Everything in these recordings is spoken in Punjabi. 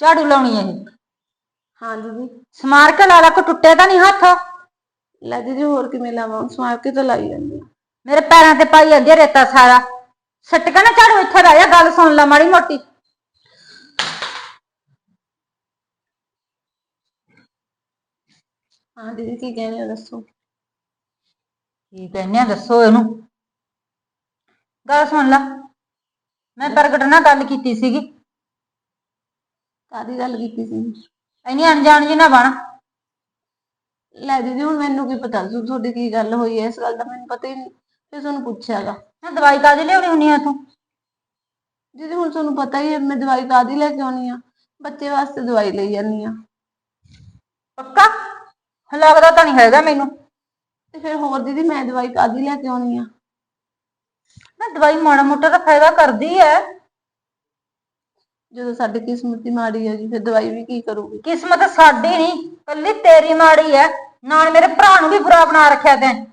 ਝਾੜੂ ਲਾਉਣੀ ਹੈ ਇਹ ਹਾਂ ਦੀਦੀ ਸਮਾਰ ਕੇ ਲਾ ਲਾ ਕੋ ਟੁੱਟੇ ਤਾਂ ਨਹੀਂ ਹੱਥ? ਲੈ ਦੀਦੀ ਹੋਰ ਕਿਵੇਂ ਲਾਵਾਂ? ਸਮਾਰ ਕੇ ਤਾਂ ਲਾਈ ਜਾਂਦੀ। ਆ ਮੇਰੇ ਪੈਰਾਂ ਤੇ ਪਾਈ ਜਾਂਦੀ ਰੇਤਾ ਸਾਰਾ। ਸੱਟ ਕੇ ਨਾ ਝਾੜੂ ਇੱਥੇ ਜਾ ਗੱਲ ਸੁਣ ਲੈ ਮਾੜੀ ਮੋਟੀ। ਹਾਂ ਦੀਦੀ ਕੀ ਕਹਿੰਦੇ ਹੋ ਦੱਸੋ? ਕੀ ਕਹਿੰਦੇ ਆ ਦੱਸੋ ਇਹਨੂੰ? ਗੱਲ ਸੁਣ ਲੈ। ਮੈਂ ਪ੍ਰਗਟ ਨਾਲ ਗੱਲ ਕੀਤੀ ਸੀਗੀ। ਕਾਦੀ ਗੱਲ ਕੀਤੀ ਸੀ? ਐਨੀ ਅਣਜਾਣ ਜੀ ਨਾ ਬਣ। ਲੈ ਦੀਦੀ ਹੁਣ ਮੈਨੂੰ ਕੀ ਪਤਾ ਸੀ ਤੁਹਾਡੀ ਕੀ ਗੱਲ ਹੋਈ ਹੈ? ਇਸ ਗੱਲ ਦਾ ਮੈਨੂੰ ਪਤਾ ਹੀ ਨਹੀਂ। ਫਿਰ ਤੁਹਾਨੂੰ ਪੁੱਛਿਆਗਾ। ਨਾ ਦਵਾਈ ਕਾਹਦੀ ਲਿਆਉਣੀ ਹੁੰਨੀ ਆ ਤੂੰ ਦੀਦੀ ਹੁਣ ਤੁਹਾਨੂੰ ਪਤਾ ਹੀ ਹੈ ਮੈਂ ਦਵਾਈ ਕਾਦੀ ਲੈ ਕੇ ਆਉਣੀ ਆ। ਬੱਚੇ ਵਾਸਤੇ ਦਵਾਈ ਲਈ ਜਾਂਦੀ ਆ। ਪੱਕਾ? ਲੱਗਦਾ ਤਾਂ ਨਹੀਂ ਹੈਗਾ ਮੈਨੂੰ। ਤੇ ਫਿਰ ਹੋਰ ਦੀਦੀ ਮੈਂ ਦਵਾਈ ਕਾਦੀ ਲੈ ਕੇ ਆਉਣੀ ਆ? ਨਾ ਦਵਾਈ ਮਾੜਾ ਮੋਟਾ ਤਾਂ ਫਾਇਦਾ ਕਰਦੀ ਐ ਜਦੋਂ ਸਾਡੀ ਕਿਸਮਤ ਹੀ ਮਾੜੀ ਹੈਗੀ ਫਿਰ ਦਵਾਈ ਵੀ ਕੀ ਕਰੂਗੀ? ਕਿਸਮਤ ਸਾਡੀ ਨਹੀਂ ਕੱਲੀ ਤੇਰੀ ਮਾੜੀ ਐ। ਨਾਲ ਮੇਰੇ ਭਰਾ ਨੂੰ ਵੀ ਬੁਰਾ ਬਣਾ ਰੱਖਿਆ ਤੈਂ।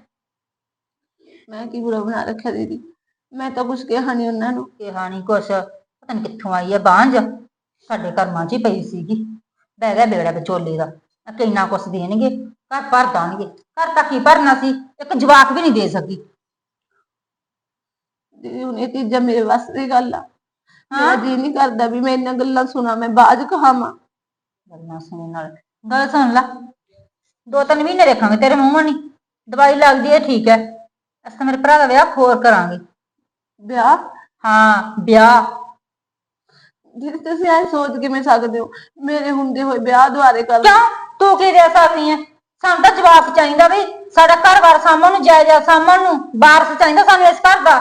ਮੈਂ ਕੀ ਬੁਰਾ ਬਣਾ ਰੱਖਿਆ ਦੀਦੀ? ਮੈਂ ਤਾਂ ਕੁਝ ਕਿਹਾ ਨਹੀਂ ਉਹਨਾਂ ਨੂੰ। ਕਿਹਾ ਨਹੀਂ ਕੁਛ। ਪਤਾ ਨਹੀਂ ਕਿੱਥੋਂ ਆਈ ਐ ਬਾਂਝ। ਸਾਡੇ ਕਰਮਾਂ 'ਚ ਹੀ ਪਈ ਸੀਗੀ। ਬਹਿ ਗਿਆ ਬੇੜਾ ਵਿਚੋਲੇ ਦਾ। ਆਹ ਕਿੰਨਾ ਕੁਛ ਦੇਣਗੇ ਘਰ ਭਰ ਦਾਂਗੇ। ਘਰ ਤਾਂ ਕੀ ਭਰਨਾ ਸੀ? ਇੱਕ ਜਵਾਕ ਵੀ ਨਹੀਂ ਦੇ ਸਕੀ। ਦੀਦੀ ਹੁਣ ਇਹ ਚੀਜ਼ਾਂ ਮੇਰੇ ਵੱਸ ਦੀ ਗੱਲ ਆ। ਮੇਰਾ ਹਾਂ। ਜੀ ਨਹੀਂ ਕਰਦਾ ਵੀ ਮੈਂ ਇਹਨਾਂ ਗੱਲਾਂ ਸੁਣਾ ਮੈਂ ਬਾਜ ਕਹਾਵਾਂ। ਗੱਲਾਂ ਸੁਣਨ ਨਾਲ। ਗੱਲ ਸੁਣ ਲੈ। ਦੋ ਤਿੰਨ ਮਹੀਨੇ ਦੇਖਾਂਗੇ ਤੇਰੇ ਮੂੰਹ ਨਹੀਂ ਦਵਾਈ ਲੱਗਦੀ ਐ ਠੀਕ ਐ ਅਸੀਂ ਤਾਂ ਮੇਰੇ ਭਰਾ ਦਾ ਵਿਆਹ ਹੋਰ ਕਰਾਂਗੇ। ਵਿਆਹ? ਹਾਂ ਵਿਆਹ। ਦੀਦੀ ਤੁਸੀਂ ਐ ਸੋਚ ਕਿਵੇਂ ਸਕਦੇ ਹੋ? ਮੇਰੇ ਹੁੰਦੇ ਹੋਏ ਵਿਆਹ ਦੁਆਰੇ ਕਰ ਕਿਉਂ? ਤੂੰ ਕੀ ਦੇ ਸਕਦੀ ਐ ਸਾਨੂੰ ਤਾਂ ਜਵਾਬ ਚਾਹੀਦਾ ਵੀ ਸਾਡਾ ਘਰ-ਬਾਰ ਸਾਂਭਣ ਨੂੰ ਜਾਇਜ਼ ਸਾਂਭਣ ਨੂੰ ਵਾਰਸ ਚਾਹੀਦਾ ਸਾਨੂੰ ਇਸ ਘਰ ਦਾ।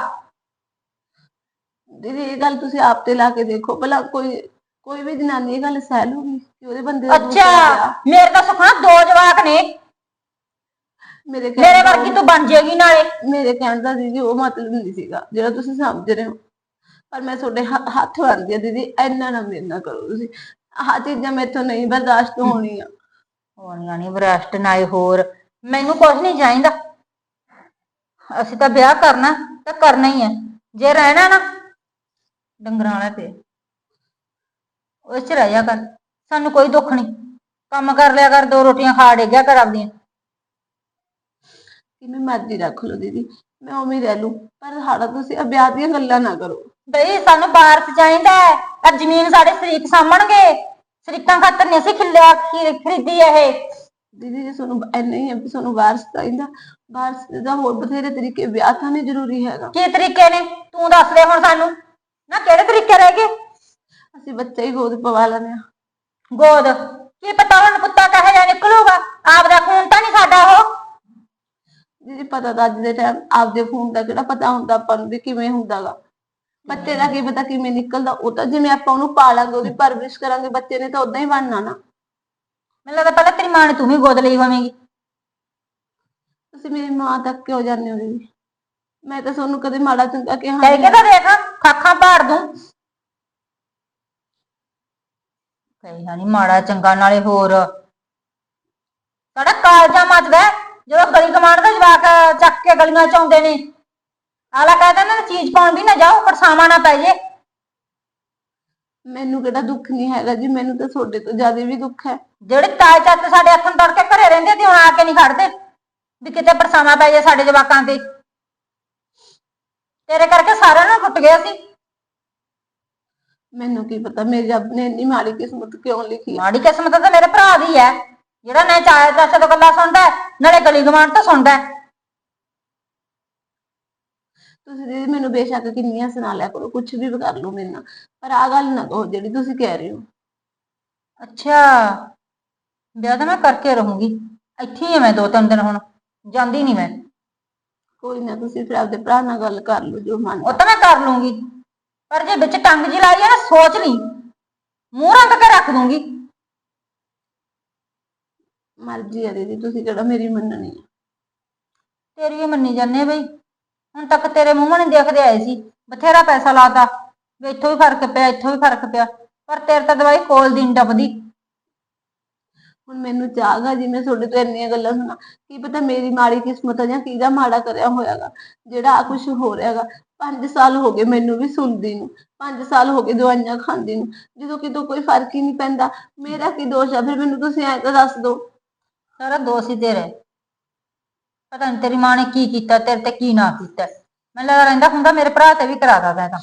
ਦੀਦੀ ਇਹ ਗੱਲ ਤੁਸੀਂ ਆਪ ਤੇ ਲਾ ਕੇ ਦੇਖੋ। ਭਲਾ ਕੋਈ ਕੋਈ ਵੀ ਜਨਾਨੀ ਇਹ ਗੱਲ ਸਹਿ ਲੂਗੀ ਕਿ ਉਹਦੇ ਬੰਦੇ ਦਾ ਦੂਸਰਾ ਅੱਛਾ ਵਿਆਹ। ਮੇਰੇ ਤਾਂ ਸੁਖਣਾ ਦੋ ਜਵਾਕ ਨੇ। ਮੇਰੇ ਕਹਿਣ ਮੇਰੇ ਦਾ ਵਰਗੀ ਤੂੰ ਬਣ ਜਾਏਗੀ ਨਾਲੇ। ਮੇਰੇ ਕਹਿਣ ਦਾ ਦੀਦੀ ਉਹ ਮਤਲਬ ਨਹੀਂ ਸੀਗਾ ਜਿਹੜਾ ਤੁਸੀਂ ਸਮਝ ਰਹੇ ਹੋ। ਪਰ ਮੈਂ ਤੁਹਾਡੇ ਹ- ਹੱਥ ਬੰਨ੍ਹਦੀ ਆ ਦੀਦੀ ਇੰਨਾ ਨਾ ਮੇਰੇ ਨਾਲ ਕਰੋ ਤੁਸੀਂ। ਆਹ ਚੀਜ਼ਾਂ ਮੈਥੋਂ ਨਹੀਂ ਬਰਦਾਸ਼ਤ ਹੋਣੀਆਂ। ਹੋਣੀਆਂ ਨਹੀਂ ਬਰਸ਼ਟ ਨਾਏ ਹੋਰ। ਮੈਨੂੰ ਕੁਝ ਨਹੀਂ ਚਾਹੀਦਾ। ਅਸੀਂ ਤਾਂ ਵਿਆਹ ਕਰਨਾ ਤਾਂ ਕਰਨਾ ਹੀ ਹੈ ਜੇ ਰਹਿਣਾ ਨਾ ਡੰਗਰਾਂ ਵਾਲਾ ਤੇ। ਉਸ ਚ ਰਹਿ ਜਾ ਕਰ। ਸਾਨੂੰ ਕੋਈ ਦੁੱਖ ਨਹੀਂ ਕੰਮ ਕਰ ਲਿਆ ਕਰ ਦੋ ਰੋਟੀਆਂ ਖਾ ਡੇਗਿਆ ਕਰ ਆਪਦੀਆਂ। ਕਿਵੇਂ ਮਰਜ਼ੀ ਰੱਖ ਲਓ ਦੀਦੀ। ਮੈਂ ਉਵੇਂ ਹੀ ਰਹਿ ਲੂੰ ਪਰ ਸਾਡਾ ਤੁਸੀਂ ਆਹ ਵਿਆਹ ਦੀਆਂ ਗੱਲਾਂ ਨਾ ਕਰੋ। ਬਈ ਸਾਨੂੰ ਵਾਰਸ ਚਾਹੀਦਾ ਹੈ। ਆ ਜ਼ਮੀਨ ਸਾਡੇ ਸ਼ਰੀਕ ਸਾਂਭਣਗੇ। ਸ਼ਰੀਕਾਂ ਖਾਤਰ ਨਹੀਂ ਅਸੀਂ ਖਿੱਲਿਆ ਖੀ- ਖਰੀਦੀ ਇਹ। ਦੀਦੀ ਜੇ ਤੁਹਾਨੂੰ ਇੰਨਾ ਹੀ ਹੈ ਵੀ ਤੁਹਾਨੂੰ ਵਾਰਸ ਚਾਹੀਦਾ ਵਾਰਸ ਦਾ ਹੋਰ ਬਥੇਰੇ ਤਰੀਕੇ। ਵਿਆਹ ਤਾਂ ਨਹੀਂ ਜ਼ਰੂਰੀ ਹੈਗਾ। ਕੀ ਤਰੀਕੇ ਨੇ? ਤੂੰ ਦੱਸ ਦੇ ਹੁਣ ਸਾਨੂੰ। ਨਾ ਕਿਹੜੇ ਤਰੀਕੇ ਰਹਿ ਗਏ? ਅਸੀਂ ਬੱਚਾ ਹੀ ਗੋਦ ਪਵਾ ਲੈਂਦੇ ਆ ਗੋਦ? ਕੀ ਪਤਾ ਹੁਣ ਪੁੱਤਾ ਕਹੇ ਜਾ ਨਿਕਲੂਗਾ? ਆਪਦਾ ਖੂਨ ਤਾਂ ਨਹੀਂ ਸਾਡਾ ਉਹ? ਦੀਦੀ ਪਤਾ ਤਾਂ ਅੱਜ ਦੇ ਟਾਈਮ ਆਪਦੇ ਫੋਨ ਦਾ ਕਿਹੜਾ ਪਤਾ ਹੁੰਦਾ ਆਪਾਂ ਨੂੰ ਵੀ ਕਿਵੇਂ ਹੁੰਦਾਗਾ। ਬੱਚੇ ਦਾ ਕੀ ਪਤਾ ਕਿਵੇਂ ਨਿਕਲਦਾ ਉਹ ਤਾਂ ਜਿਵੇਂ ਆਪਾਂ ਉਹਨੂੰ ਪਾਲਾਂਗੇ ਉਹਦੀ ਪਰਵਰਿਸ਼ ਕਰਾਂਗੇ ਬੱਚੇ ਨੇ ਤਾਂ ਉਦਾਂ ਹੀ ਬਣਨਾ ਨਾ। ਮੈਨੂੰ ਲੱਗਦਾ ਪਹਿਲਾਂ ਤੇਰੀ ਮਾਂ ਨੇ ਤੂੰ ਵੀ ਗੋਦ ਲਈ ਹੋਵੇਂਗੀ। ਤੁਸੀਂ ਮੇਰੀ ਮਾਂ ਤੱਕ ਕਿਉਂ ਜਾਂਦੇ ਹੋ ਦੀਦੀ? ਮੈਂ ਤਾਂ ਤੁਹਾਨੂੰ ਕਦੇ ਮਾੜਾ ਚੰਗਾ ਕਿਹਾ ਕਹਿ ਨਹੀਂ ਕੇ ਤਾਂ ਦੇਖ ਖਾਖਾਂ ਪਾੜ ਦੂੰ। ਕਹੀ ਨਹੀਂ ਮਾੜਾ ਚੰਗਾ ਨਾਲੇ ਹੋਰ। ਸਾਡਾ ਕਾਲਜਾ ਮੱਚਦਾ ਹੈ, ਜਦੋਂ ਗਲੀ ਕਮਾਂਡ ਦਾ ਜਵਾਕ ਚੱਕ ਕੇ ਗਲੀਆਂ ਚ ਆਉਂਦੇ ਨੇ ਆਲਾ ਕਹਿੰਦਾ ਨਾ ਚੀਜ਼ ਪਾਉਣ ਵੀ ਨਾ ਜਾਓ ਪਰਸਾਵਾ ਨਾ ਪੈ ਜੇ। ਮੈਨੂੰ ਕਿਹੜਾ ਦੁੱਖ ਨਹੀਂ ਹੈਗਾ ਜੀ ਮੈਨੂੰ ਤਾਂ ਤੁਹਾਡੇ ਤੋਂ ਜ਼ਿਆਦਾ ਵੀ ਦੁੱਖ ਹੈ। ਜਿਹੜੇ ਤਾਏ ਚਾਚੇ ਸਾਡੇ ਹੱਥਾਂ ਤੜ ਕੇ ਘਰੇ ਰਹਿੰਦੇ ਤੇ ਹੁਣ ਆ ਕੇ ਨਹੀਂ ਖੜਦੇ। ਵੀ ਕਿਤੇ ਪਰਸਾਵਾ ਪੈ ਜਾਏ ਸਾਡੇ ਜਵਾਕਾਂ ਤੇ। ਤੇਰੇ ਕਰਕੇ ਸਾਰਿਆਂ ਨੂੰ ਟੁੱਟ ਗਿਆ ਸੀ। ਮੈਨੂੰ ਕੀ ਪਤਾ ਮੇਰੀ ਰੱਬ ਨੇ ਇੰਨੀ ਮਾੜੀ ਕਿਸਮਤ ਕਿਉਂ ਲਿਖੀ ਮਾੜੀ ਕਿਸਮਤ ਤਾਂ ਮੇਰੇ ਭਰਾ ਦੀ ਹੈ ਜਿਹੜਾ ਨਾ ਚਾਇਆ ਚਾਚੇ ਤੋਂ ਗੱਲਾਂ ਸੁਣਦਾ ਹੈ, ਨਾਲੇ ਗਲੀ ਗਵਾਂਢ ਤੋਂ ਸੁਣਦਾ ਹੈ। ਤੁਸੀਂ ਦੀਦੀ ਮੈਨੂੰ ਬੇਸ਼ੱਕ ਕਿੰਨੀਆਂ ਸੁਣਾ ਲਿਆ ਕਰੋ ਕੁਝ ਵੀ ਕਰ ਲਓ ਮੇਰੇ ਨਾਲ। ਪਰ ਆ ਗੱਲ ਨਾ ਕਹੋ ਜਿਹੜੀ ਤੁਸੀਂ ਕਹਿ ਰਹੇ ਹੋ। ਅੱਛਾ ਵਿਆਹ ਤਾਂ ਮੈਂ ਕਰਕੇ ਰਹੂੰਗੀ। ਇੱਥੇ ਹੀ ਹਾਂ ਮੈਂ ਦੋ ਤਿੰਨ ਦਿਨ ਹੁਣ ਜਾਂਦੀ ਨਹੀਂ ਮੈਂ। ਕੋਈ ਨਾ ਤੁਸੀਂ ਫਿਰ ਆਪਦੇ ਭਰਾ ਨਾਲ ਗੱਲ ਕਰ ਲਓ ਜੋ ਮਨ ਉਹ ਤਾਂ ਮੈਂ ਕਰ ਲੂੰਗੀ। ਪਰ ਜੇ ਵਿੱਚ ਟੰਗ ਜੀ ਲਾਈ ਹੈ ਨਾ ਸੋਚ ਲਈ। ਮੂੰਹ ਰੰਗ ਕੇ ਰੱਖ ਦੂੰਗੀ। ਮਰਜ਼ੀ ਹੈ ਦੀਦੀ ਤੁਸੀਂ ਕਿਹੜਾ ਮੇਰੀ ਮੰਨਣੀ ਹੈ ਤੇਰੀ ਵੀ ਮੰਨੀ ਜਾਂਦੇ ਬਈ। ਹੁਣ ਤੱਕ ਤੇਰੇ ਮੂੰਹ ਨਹੀਂ ਦੇਖਦੇ ਆਏ ਸੀ। ਬਥੇਰਾ ਪੈਸਾ ਲਾਤਾ। ਵੀ ਇੱਥੋਂ ਵੀ ਫ਼ਰਕ ਪਿਆ ਇੱਥੋਂ ਵੀ ਫ਼ਰਕ ਪਿਆ। ਪਰ ਤੇਰੇ ਤਾਂ ਦਵਾਈ ਕੋਲ ਦੀ ਨੀ ਡੱਬਦੀ ਹੁਣ ਮੈਨੂੰ ਚਾਹਗਾ ਜੀ ਮੈਂ ਤੁਹਾਡੇ ਤੋਂ ਇੰਨੀਆਂ ਗੱਲਾਂ ਸੁਣਾ। ਕੀ ਪਤਾ ਮੇਰੀ ਮਾੜੀ ਕਿਸਮਤ ਆ ਜਾਂ ਕਿਹਦਾ ਮਾੜਾ ਕਰਿਆ ਹੋਇਆਗਾ ਜਿਹੜਾ ਆ ਕੁਝ ਹੋ ਰਿਹਾਗਾ। 5 ਸਾਲ ਹੋ ਗਏ ਮੈਨੂੰ ਵੀ ਸੁਣਦੀ ਨੂੰ 5 ਸਾਲ ਹੋ ਗਏ ਦਵਾਈਆਂ ਖਾਂਦੀ ਨੂੰ। ਜਦੋਂ ਕਿਤੋਂ ਕੋਈ ਫ਼ਰਕ ਹੀ ਨਹੀਂ ਪੈਂਦਾ। ਮੇਰਾ ਕੀ ਦੋਸ਼ ਆ? ਫਿਰ ਮੈਨੂੰ ਤੁਸੀਂ ਐਂ ਤਾਂ ਦੱਸ ਦਿਓ। ਸਾਰਾ ਦੋਸ਼ ਹੀ ਤੇਰਾ ਹੈ। ਪਤਾ ਨਹੀਂ ਤੇਰੀ ਮਾਂ ਨੇ ਕੀ ਕੀਤਾ ਤੇਰੇ ਤੇ ਕੀ ਨਾ ਕੀਤਾ। ਮੈਨੂੰ ਲੱਗਦਾ ਰਹਿੰਦਾ ਹੁੰਦਾ ਮੇਰੇ ਭਰਾ ਤੇ ਵੀ ਕਰਾਦਾ ਤੈਂ ਤਾਂ।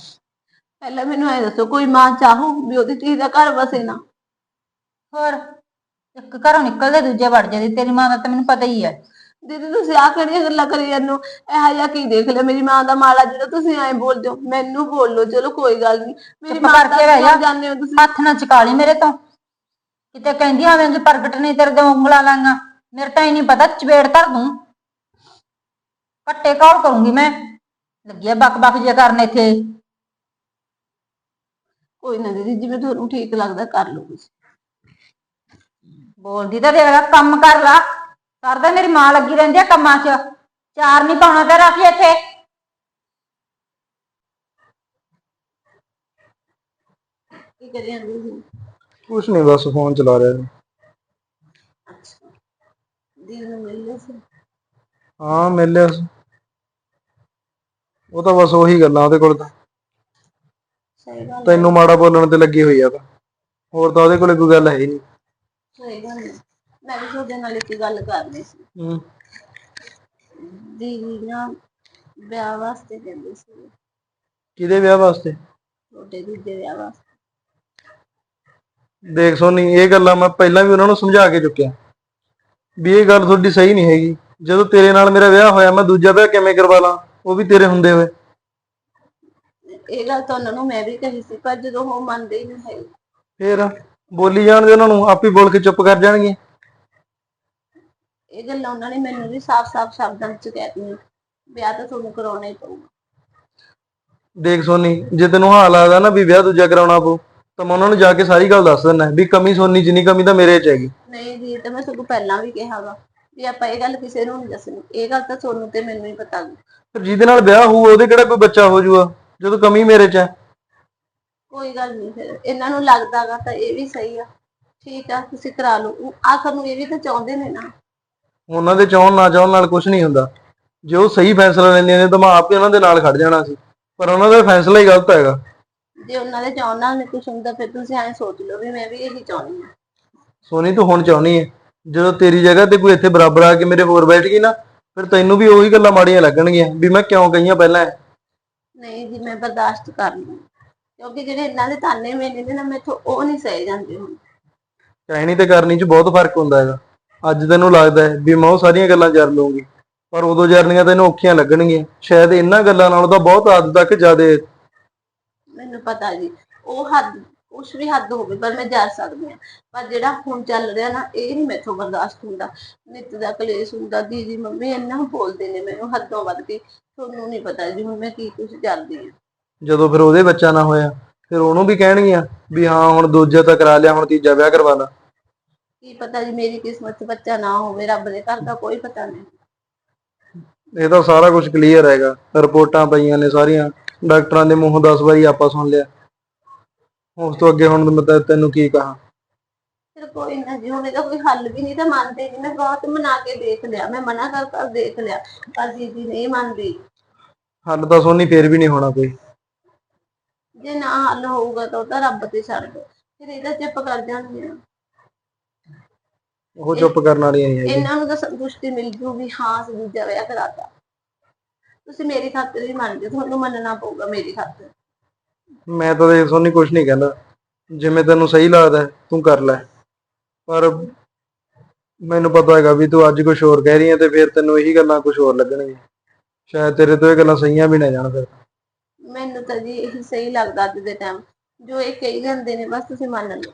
ਪਹਿਲਾਂ ਮੈਨੂੰ ਐ ਦੱਸੋ ਕੋਈ ਮਾਂ ਚਾਹੋ ਵੀ ਉਹਦੀ ਧੀ ਦਾ ਘਰ ਵਸੇ ਨਾ? ਹੋਰ? ਇੱਕ ਘਰੋਂ ਨਿਕਲਦੇ ਦੂਜੇ ਵੜ ਜਾਂਦੀ ਤੇਰੀ ਮਾਂ ਦਾ ਤਾਂ ਮੈਨੂੰ ਪਤਾ ਹੀ ਹੈ। ਦੀਦੀ ਤੁਸੀਂ ਆ ਕਿਹੜੀਆਂ ਗੱਲਾਂ ਕਰੀ ਜਾਂਦੇ ਹੋ? ਇਹੋ ਜਿਹਾ ਕੀ ਦੇਖ ਲਿਆ? ਮੇਰੀ ਮਾਂ ਦਾ ਮਾੜਾ ਜਿਹੜਾ ਤੁਸੀਂ ਐਂ ਬੋਲਦੇ ਹੋ ਮੈਨੂੰ ਬੋਲੋ ਚਲੋ ਕੋਈ ਗੱਲ ਨਹੀਂ ਮੇਰੀ ਮਾਂ ਦਾ ਕਰਕੇ ਬਹਿ ਜਾ। ਜਾਂਦੇ ਹੋ ਤੁਸੀਂ? ਹੱਥ ਨਾ ਚਕਾ ਲਈ ਮੇਰੇ ਤੋਂ। ਕਿਤੇ ਕਹਿੰਦੀ ਆਵੇਂਗੀ ਪ੍ਰਗਟ ਨੇ ਤੇਰੇ ਦੇ ਉਂਗਲਾਂ ਲਾਈਆਂ। ਮੇਰੇ ਤਾਂ ਹੀ ਨਹੀਂ ਪਤਾ ਚਵੇੜ ਕਰ ਦੂੰ। ਕੱਟੇ ਕੌਲ ਕਰੂੰਗੀ ਮੈਂ। ਲੱਗਿਆ ਬਕ ਬਕ ਜੇ ਕਰਨ ਇੱਥੇ। ਕੋਈ ਨਾ ਦੀਦੀ ਜਿਵੇਂ ਤੁਹਾਨੂੰ ਠੀਕ ਲੱਗਦਾ ਕਰ ਲਓ ਤੁਸੀਂ। ਬੋਲਦੀ ਤਾਂ ਦੇਖ ਲੈ ਕੰਮ ਕਰ ਲਾ। ਕਰਦਾ ਮੇਰੀ ਮਾਂ ਲੱਗੀ ਰਹਿੰਦੀ ਆ ਕੰਮਾਂ 'ਚ। ਚਾਰ ਨਹੀਂ ਪਾਉਣਾ ਤੇਰਾ ਸੀ ਇੱਥੇ। ਕੀ ਕਰੀ ਜਾਂਦੇ ਹੋ ਕੁਛ ਨਹੀਂ ਬਸ ਫੋਨ ਚਲਾ ਰਿਹਾ ਸੀ ਅੱਛਾ। ਦੀਦੀ ਨੂੰ ਮਿਲ ਲਿਆ ਸੀ? ਹਾਂ ਮਿਲ ਲਿਆ ਸੀ। ਉਹ ਤਾਂ ਬਸ ਉਹੀ ਗੱਲਾਂ ਉਹਦੇ ਕੋਲ ਤਾਂ। ਸਹੀ ਗੱਲ ਹੈ, ਤੈਨੂੰ ਮਾੜਾ ਬੋਲਣ ਤੇ ਲੱਗੀ ਹੋਈ ਆ ਤਾਂ। ਹੋਰ ਤਾਂ ਉਹਦੇ ਕੋਲੇ ਕੋਈ ਗੱਲ ਹੈ ਹੀ ਨਹੀਂ। ਮੈਂ ਵੀ ਤੁਹਾਡੇ ਨਾਲ ਇੱਕ ਗੱਲ ਕਰਨੀ ਸੀ। ਹੂੰ। ਦੀਦੀ ਨਾ ਵਿਆਹ ਵਾਸਤੇ ਕਹਿੰਦੇ ਸੀ। ਕਿਹਦੇ ਵਿਆਹ ਵਾਸਤੇ? ਤੁਹਾਡੇ ਦੂਜੇ ਵਿਆਹ ਵਾਸਤੇ। ਦੇਖ ਸੋਨੀ ਇਹ ਗੱਲਾਂ ਮੈਂ ਪਹਿਲਾਂ ਵੀ ਉਹਨਾਂ ਨੂੰ ਸਮਝਾ ਕੇ ਚੁੱਕਿਆ। ਵੀ ਇਹ ਗੱਲ ਤੁਹਾਡੀ ਸਹੀ ਨਹੀਂ ਹੈਗੀ। ਜਦੋਂ ਤੇਰੇ ਨਾਲ ਮੇਰਾ ਵਿਆਹ ਹੋਇਆ ਮੈਂ ਦੂਜਾ ਵਿਆਹ ਕਿਵੇਂ ਕਰਵਾ ਲਾਂ? ਉਹ ਵੀ ਤੇਰੇ ਹੁੰਦੇ ਹੋਏ। ਇਹ ਗੱਲ ਤਾਂ ਉਹਨਾਂ ਨੂੰ ਮੈਂ ਵੀ ਕਹੀ ਸੀ ਪਰ ਜਦੋਂ ਉਹ ਮੰਨਦੇ ਹੀ ਨਹੀਂ ਹੈ ਫੇਰ? ਬੋਲੀ ਜਾਣ ਦੇ ਉਹਨਾਂ ਨੂੰ ਆਪੇ ਬੋਲ ਕੇ ਚੁੱਪ ਕਰ ਜਾਣਗੇ ਇਹ ਗੱਲਾਂ ਉਹਨਾਂ ਨੇ ਮੈਨੂੰ ਵੀ ਸਾਫ਼-ਸਾਫ਼ ਸ਼ਬਦਾਂ ਵਿੱਚ ਕਹਿ ਦਿੱਤੀਆਂ। ਵਿਆਹ ਤਾਂ ਤੁਹਾਨੂੰ ਕਰਾਉਣਾ ਹੀ ਪਊਗਾ। ਦੇਖ ਸੋਨੀ ਜੇ ਤੈਨੂੰ ਹਾਂ ਲੱਗਦਾ ਨਾ ਵੀ ਵਿਆਹ ਦੂਜਾ ਕਰਾਉਣਾ ਪਊ ਤਾਂ ਮੈਂ ਉਹਨਾਂ ਨੂੰ ਜਾ ਕੇ ਸਾਰੀ ਗੱਲ ਦੱਸ ਦਿੰਦਾ ਵੀ ਕਮੀ ਸੋਨੀ ਜਿੰਨੀ ਕਮੀ ਤਾਂ ਮੇਰੇ 'ਚ ਹੈਗੀ। ਨਹੀਂ ਜੀ ਤਾਂ ਮੈਂ ਤੁਹਾਨੂੰ ਪਹਿਲਾਂ ਵੀ ਕਿਹਾ ਵਾ ਵੀ ਆਪਾਂ ਇਹ ਗੱਲ ਕਿਸੇ ਨੂੰ ਨਹੀਂ ਦੱਸਣੀ। ਇਹ ਗੱਲ ਤਾਂ ਤੁਹਾਨੂੰ ਤੇ ਮੈਨੂੰ ਹੀ ਪਤਾ ਗੀ ਫਿਰ ਜਿਹਦੇ ਨਾਲ ਵਿਆਹ ਹੋਊ ਉਹਦੇ ਕਿਹੜਾ ਕੋਈ ਬੱਚਾ ਹੋ ਜਾਊਗਾ ਜਦੋਂ ਕਮੀ ਮੇਰੇ 'ਚ ਹੈ? ਕੋਈ ਗੱਲ ਨਹੀਂ ਫਿਰ। ਇਹਨਾਂ ਨੂੰ ਲੱਗਦਾਗਾ ਤਾਂ ਇਹ ਵੀ ਸਹੀ ਆ। ਠੀਕ ਆ ਤੁਸੀਂ ਕਰਾ ਲਓ। ਆਖਰ ਨੂੰ ਇਹ ਵੀ ਤਾਂ ਚਾਹੁੰਦੇ ਨੇ ਨਾ। ਉਹਨਾਂ ਦੇ ਚਾਹਣ ਨਾ ਚਾਹਣ ਨਾਲ ਕੁਝ ਨਹੀਂ ਹੁੰਦਾ। ਜੇ ਉਹ ਸਹੀ ਫੈਸਲਾ ਲੈਂਦੇ ਨੇ ਤਾਂ ਮੈਂ ਆਪੇ ਉਹਨਾਂ ਦੇ ਨਾਲ ਖੜ ਜਾਣਾ ਸੀ। ਪਰ ਉਹਨਾਂ ਦਾ ਫੈਸਲਾ ਹੀ ਗਲਤ ਹੈਗਾ। ਜੇ ਉਹਨਾਂ ਦੇ ਚਾਹੁਣ ਨਾਲ ਨਹੀਂ ਕੁਝ ਹੁੰਦਾ ਫਿਰ ਤੁਸੀਂ ਐਂ ਸੋਚ ਲਓ ਵੀ ਮੈਂ ਵੀ ਇਹੀ ਚਾਹੁੰਦੀ ਹਾਂ। ਸੋਨੀ ਤੂੰ ਹੁਣ ਚਾਹਣੀ ਹੈ। ਜਦੋਂ ਤੇਰੀ ਜਗ੍ਹਾ ਤੇ ਕੋਈ ਇੱਥੇ ਬਰਾਬਰ ਆ ਕੇ ਮੇਰੇ ਹੋਰ ਬੈਠ ਗਈ ਨਾ ਫਿਰ ਤੈਨੂੰ ਵੀ ਉਹੀ ਗੱਲਾਂ ਮਾੜੀਆਂ ਲੱਗਣਗੀਆਂ ਵੀ ਮੈਂ ਕਿਉਂ ਕਹੀਆਂ ਪਹਿਲਾਂ। ਨਹੀਂ ਜੀ ਮੈਂ ਬਰਦਾਸ਼ਤ ਕਰ ਲੂੰ ਕਿਉਂਕਿ ਜਿਹੜੇ ਇਹਨਾਂ ਦੇ ਤਾਨੇ ਮੈਨੇ ਨੇ ਨਾ ਮੈਥੋਂ ਉਹ ਨਹੀਂ ਸਹੇ ਜਾਂਦੇ ਹੁਣ। ਕਹਿਣੀ ਤੇ ਕਰਨੀ 'ਚ ਬਹੁਤ ਫ਼ਰਕ ਹੁੰਦਾ ਹੈਗਾ। ਅੱਜ ਤੈਨੂੰ ਲੱਗਦਾ ਹੈ ਵੀ ਮੈਂ ਉਹ ਸਾਰੀਆਂ ਗੱਲਾਂ ਜਰ ਲੂੰਗੀ ਪਰ ਉਦੋਂ ਜਰਨੀਆਂ ਤੈਨੂੰ ਔਖੀਆਂ ਲੱਗਣਗੀਆਂ। ਸ਼ਾਇਦ ਇਹਨਾਂ ਗੱਲਾਂ ਨਾਲੋਂ ਤਾਂ ਬਹੁਤ ਹੱਦ ਤੱਕ ਜ਼ਿਆਦੇ ਮੈਨੂੰ ਪਤਾ ਜੀ ਉਹ ਹੱਦ ਕੁਛ ਵੀ ਹੱਦ ਹੋਵੇ ਪਰ ਮੈਂ ਜਾ ਸਕਦੀ ਹਾਂ। ਪਰ ਜਿਹੜਾ ਹੁਣ ਚੱਲ ਰਿਹਾ ਨਾ ਇਹ ਨਹੀਂ ਮੈਥੋਂ ਬਰਦਾਸ਼ਤ ਹੁੰਦਾ। ਨਿੱਤ ਦਾ ਕਲੇਸ਼ ਹੁੰਦਾ ਦੀਦੀ ਮੰਮੀ ਇੰਨਾ ਬੋਲਦੇ ਨੇ ਮੈਨੂੰ ਹੱਦੋਂ ਵੱਧ ਕੇ। ਤੁਹਾਨੂੰ ਨਹੀਂ ਪਤਾ ਜੀ ਹੁਣ ਮੈਂ ਕੀ ਕੁਝ ਕਰਦੀ ਹਾਂ। ਜਦੋਂ ਫਿਰ ਉਹਦੇ ਬੱਚਾ ਨਾ ਹੋਇਆ ਫਿਰ ਉਹਨੂੰ ਵੀ ਕਹਿਣਗੀਆਂ ਵੀ ਹਾਂ ਹੁਣ ਦੂਜਾ ਤਾਂ ਕਰਾ ਲਿਆ ਹੁਣ ਤੀਜਾ ਵਿਆਹ ਕਰਵਾ ਲਾ। ਕੀ ਪਤਾ ਜੀ ਮੇਰੀ ਕਿਸਮਤ 'ਚ ਬੱਚਾ ਨਾ ਹੋਵੇ ਰੱਬ ਦੇ ਘਰ ਦਾ ਕੋਈ ਪਤਾ ਨਹੀਂ। ਇਹ ਤਾਂ ਸਾਰਾ ਕੁਝ ਕਲੀਅਰ ਹੈਗਾ ਰਿਪੋਰਟਾਂ ਪਈਆਂ ਨੇ ਸਾਰੀਆਂ ਡਾਕਟਰਾਂ ਦੇ ਮੂੰਹੋਂ 10 ਵਾਰੀ ਆਪਾਂ ਸੁਣ ਲਿਆ। ਉਸ ਤੋਂ ਅੱਗੇ ਹੁਣ ਮੈਂ ਤਾਂ ਤੈਨੂੰ ਕੀ ਕਹਾਂ। ਫਿਰ ਕੋਈ ਨਾ ਜੀ ਹੁਣ ਇਹਦਾ ਕੋਈ ਹੱਲ ਵੀ ਨਹੀਂ ਤਾਂ ਮੰਨਦੇ ਨਹੀਂ ਮੈਂ ਬਹੁਤ ਮਨਾ ਕੇ ਦੇਖ ਲਿਆ ਮੈਂ ਮਨਾ ਕਰ ਕਰ ਦੇਖ ਲਿਆ ਪਰ ਦੀਦੀ ਨਹੀਂ ਮੰਨਦੀ। ਹੱਲ ਤਾਂ ਸੋਨੀ ਫੇਰ ਵੀ ਨਹੀਂ ਹੋਣਾ ਕੋਈ। ਜੇ ਨਾ ਹੱਲ ਹੋਊਗਾ ਤਾਂ ਉਹ ਤਾਂ ਰੱਬ ਤੇ ਛੱਡ ਦੋ। ਫਿਰ ਇਹਦਾ ਚੁੱਪ ਕਰ ਜਾਣਗੇ ਉਹ ਚੁੱਪ ਕਰਨ ਵਾਲੀਆਂ ਨਹੀਂ ਹੈਗੀਆਂ। ਇਹਨਾਂ ਨੂੰ ਤਾਂ ਸੰਤੁਸ਼ਟੀ ਮਿਲ ਜੂ ਵੀ ਹਾਂ ਅਸੀਂ ਦੂਜਾ ਵਿਆਹ ਕਰਾਤਾ। ਤੁਸੀਂ ਮੇਰੀ ਖਾਤਰ ਵੀ ਮੰਨ ਜਾਓ ਤੁਹਾਨੂੰ ਮੰਨਣਾ ਪਊਗਾ ਮੇਰੀ ਖਾਤਰ। ਮੈਂ ਤਾਂ ਦੇਖ ਸੋਨੀ ਕੁਝ ਨਹੀਂ ਕਹਿੰਦਾ। ਜਿਵੇਂ ਤੈਨੂੰ ਸਹੀ ਲੱਗਦਾ ਹੈ, ਤੂੰ ਕਰ ਲੈ। ਪਰ ਮੈਨੂੰ ਪਤਾ ਹੈਗਾ ਵੀ ਤੂੰ ਅੱਜ ਕੁਝ ਹੋਰ ਕਹਿ ਰਹੀ ਹੈ ਤੇ ਫਿਰ ਤੈਨੂੰ ਇਹੀ ਗੱਲਾਂ ਕੁਝ ਹੋਰ ਲੱਗਣਗੀਆਂ। ਸ਼ਾਇਦ ਤੇਰੇ ਤੋਂ ਇਹ ਗੱਲਾਂ ਸਹੀਆਂ ਵੀ ਨਾ ਜਾਣ ਫਿਰ। ਮੈਨੂੰ ਤਾਂ ਜੀ ਇਹੀ ਸਹੀ ਲੱਗਦਾ ਅੱਜ ਦੇ ਟਾਈਮ ਜੋ ਇਹ ਕਹੀ ਜਾਂਦੇ ਨੇ ਬਸ ਤੁਸੀਂ ਮੰਨ ਲਓ।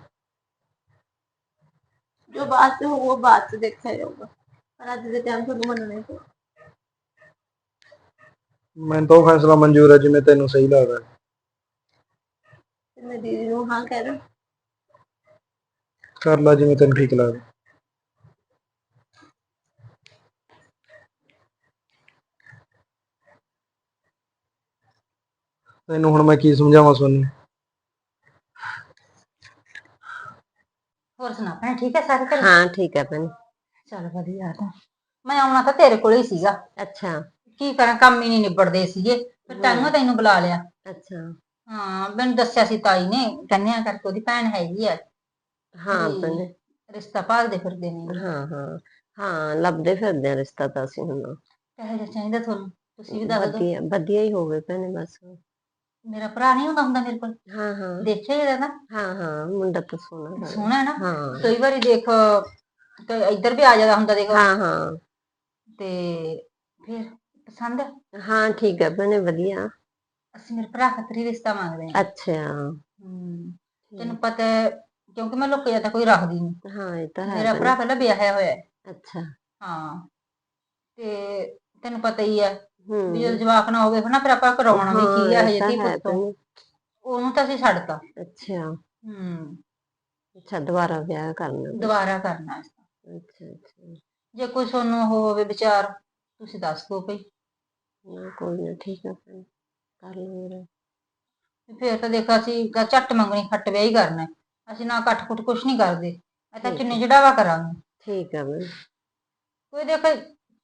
ਜੋ ਬਾਤ ਹੋ ਉਹ ਬਾਤ ਚ ਦੇਖਿਆ ਜਾਊਗਾ। ਪਰ ਅੱਜ ਦੇ ਟਾਈਮ ਤੁਹਾਨੂੰ ਮੰਨਣਾ ਹੀ ਪਊਗਾ ਮੈਨੂੰ ਤਾਂ ਉਹ ਫੈਸਲਾ ਮਨਜ਼ੂਰ ਹੈ ਜਿਵੇਂ ਤੈਨੂੰ ਸਹੀ ਲੱਗਦਾ ਹੈ। ਤੇ ਮੈਂ ਦੀਦੀ ਨੂੰ ਹਾਂ ਕਹਿ ਦਾਂ। ਕਰ ਲੈ ਜਿਵੇਂ ਤੈਨੂੰ ਠੀਕ ਲੱਗਦਾ। ਤੈਨੂੰ ਹੁਣ ਮੈਂ ਕੀ ਸਮਝਾਵਾਂ ਸੋਨੀ? ਹੋਰ ਸੁਣਾ ਭੈਣੇ ਠੀਕ ਹੈ ਸਾਰੇ ਘਰੇ? ਹਾਂ ਠੀਕ ਹੈ ਭੈਣੇ। ਚੱਲ ਵਧੀਆ ਤਾਂ। ਮੈਂ ਆਉਣਾ ਤਾਂ ਤੇਰੇ ਕੋਲ ਹੀ ਸੀਗਾ। ਅੱਛਾ। ਕੀ ਕਰਾਂ ਕੰਮ ਹੀ ਨਹੀਂ ਨਿਬੜਦੇ ਸੀਗੇ। ਫਿਰ ਤੈਨੂੰ ਤੈਨੂੰ ਬੁਲਾ ਲਿਆ। ਅੱਛਾ। ਹਾਂ ਮੈਨੂੰ ਦੱਸਿਆ ਸੀ ਤਾਈ ਨੇ ਕੰਨਿਆ ਕਰਕੇ ਉਹਦੀ ਭੈਣ ਹੈਗੀ ਆ। ਹਾਂ ਵੀ ਭੈਣੇ। ਰਿਸ਼ਤਾ ਭਾਲਦੇ ਫਿਰਦੇ ਨੇ। ਹਾਂ ਹਾਂ। ਹਾਂ ਲੱਭਦੇ ਫਿਰਦੇ ਆ ਰਿਸ਼ਤਾ ਤਾਂ ਅਸੀਂ ਹੁਣ। ਕਹੇ ਚਾਹੀਦਾ ਤੁਹਾਨੂੰ? ਤੁਸੀਂ ਵੀ ਦੱਸ ਦਿਓ। ਵਧੀਆ ਵਧੀਆ ਹੀ ਹੋਵੇ ਭੈਣੇ ਬਸ। ਮੇਰਾ ਭਰਾ ਨਹੀਂ ਹੁੰਦਾ ਹੁੰਦਾ ਮੇਰੇ ਕੋਲ। ਹਾਂ ਹਾਂ। ਦੇਖਿਆ ਜਿਹੜਾ ਨਾ? ਹਾਂ ਹਾਂ ਮੁੰਡਾ ਤਾਂ ਸੋਹਣਾ ਹੈ ਸੋਹਣਾ ਹੈ ਨਾ? ਹਾਂ। ਕਈ ਵਾਰੀ ਦੇਖ ਤੇ ਇੱਧਰ ਵੀ ਆ ਜਾਂਦਾ ਹੁੰਦਾ ਦੇਖ। ਹਾਂ ਹਾਂ। ਤੇ ਫਿਰ ਪਸੰਦ ਹੈ? ਹਾਂ ਠੀਕ ਹੈ ਭੈਣੇ ਵਧੀਆ। ਅਸੀਂ ਮੇਰੇ ਭਰਾ ਖਾਤਰ ਹੀ ਰਿਸ਼ਤਾ ਮੰਗਦੇ ਹਾਂ। ਅੱਛਾ। ਹਮ, ਤੈਨੂੰ ਪਤਾ ਹੈ ਕਿਉਂਕਿ ਮੈਂ ਲੋਕ ਜ਼ਿਆਦਾ ਕੋਈ ਰੱਖਦੀ ਨਹੀਂ। ਹਾਂ ਇਹ ਤਾਂ ਹੈ ਮੇਰਾ ਭੈਣੇ। ਭਰਾ ਪਹਿਲਾਂ ਵਿਆਹਿਆ ਹੋਇਆ ਹੈ। ਅੱਛਾ। ਹਾਂ। ਤੇ ਤੈਨੂੰ ਪਤਾ ਹੀ ਹੈ ਹੂੰ ਜਦੋਂ ਜਵਾਕ ਨਾ ਹੋਵੇ ਫਿਰ ਨਾ ਫਿਰ ਆਪਾਂ ਕਰਾਉਣਾ ਵੀ ਕੀ ਹਾਂ, ਇਹ ਹਜੇ ਤਾਂ ਤੀ ਹੈ ਪੁੱਤੋਂ ਭੈਣੇ। ਉਹਨੂੰ ਤਾਂ ਅਸੀਂ ਛੱਡਤਾ। ਅੱਛਾ। ਹੂੰ। ਅੱਛਾ ਦੁਬਾਰਾ ਵਿਆਹ ਕਰਨਾ। ਦੁਬਾਰਾ ਕਰਨਾ ਇਸ ਅੱਛਾ ਅੱਛਾ। ਜੇ ਕੋਈ ਤੁਹਾਨੂੰ ਹੋਵੇ ਵਿਚਾਰ ਤੁਸੀਂ ਦੱਸ ਦਿਓ ਭਈ ਨਾ ਕੋਈ ਨਾ ਠੀਕ ਹੈ ਭੈਣੇ ਕਰ ਲਵਾਂਗੇ ਫਿਰ। ਤਾਂ ਦੇਖ ਅਸੀਂ ਤਾਂ ਝੱਟ ਮੰਗਣੀ ਖੱਟ ਵਿਆਹ ਹੀ ਕਰਨਾ। ਹੈ। ਅਸੀਂ ਨਾ ਕੱਟ ਕੁੱਟ ਕੁਛ ਨਹੀਂ ਕਰਦੇ। ਇਹ ਤਾਂ ਚੁੰਨੀ ਚੜਾਵਾ ਕਰਾਂਗੇ। ਠੀਕ ਭੈਣੇ ਕੋਈ ਦੇਖ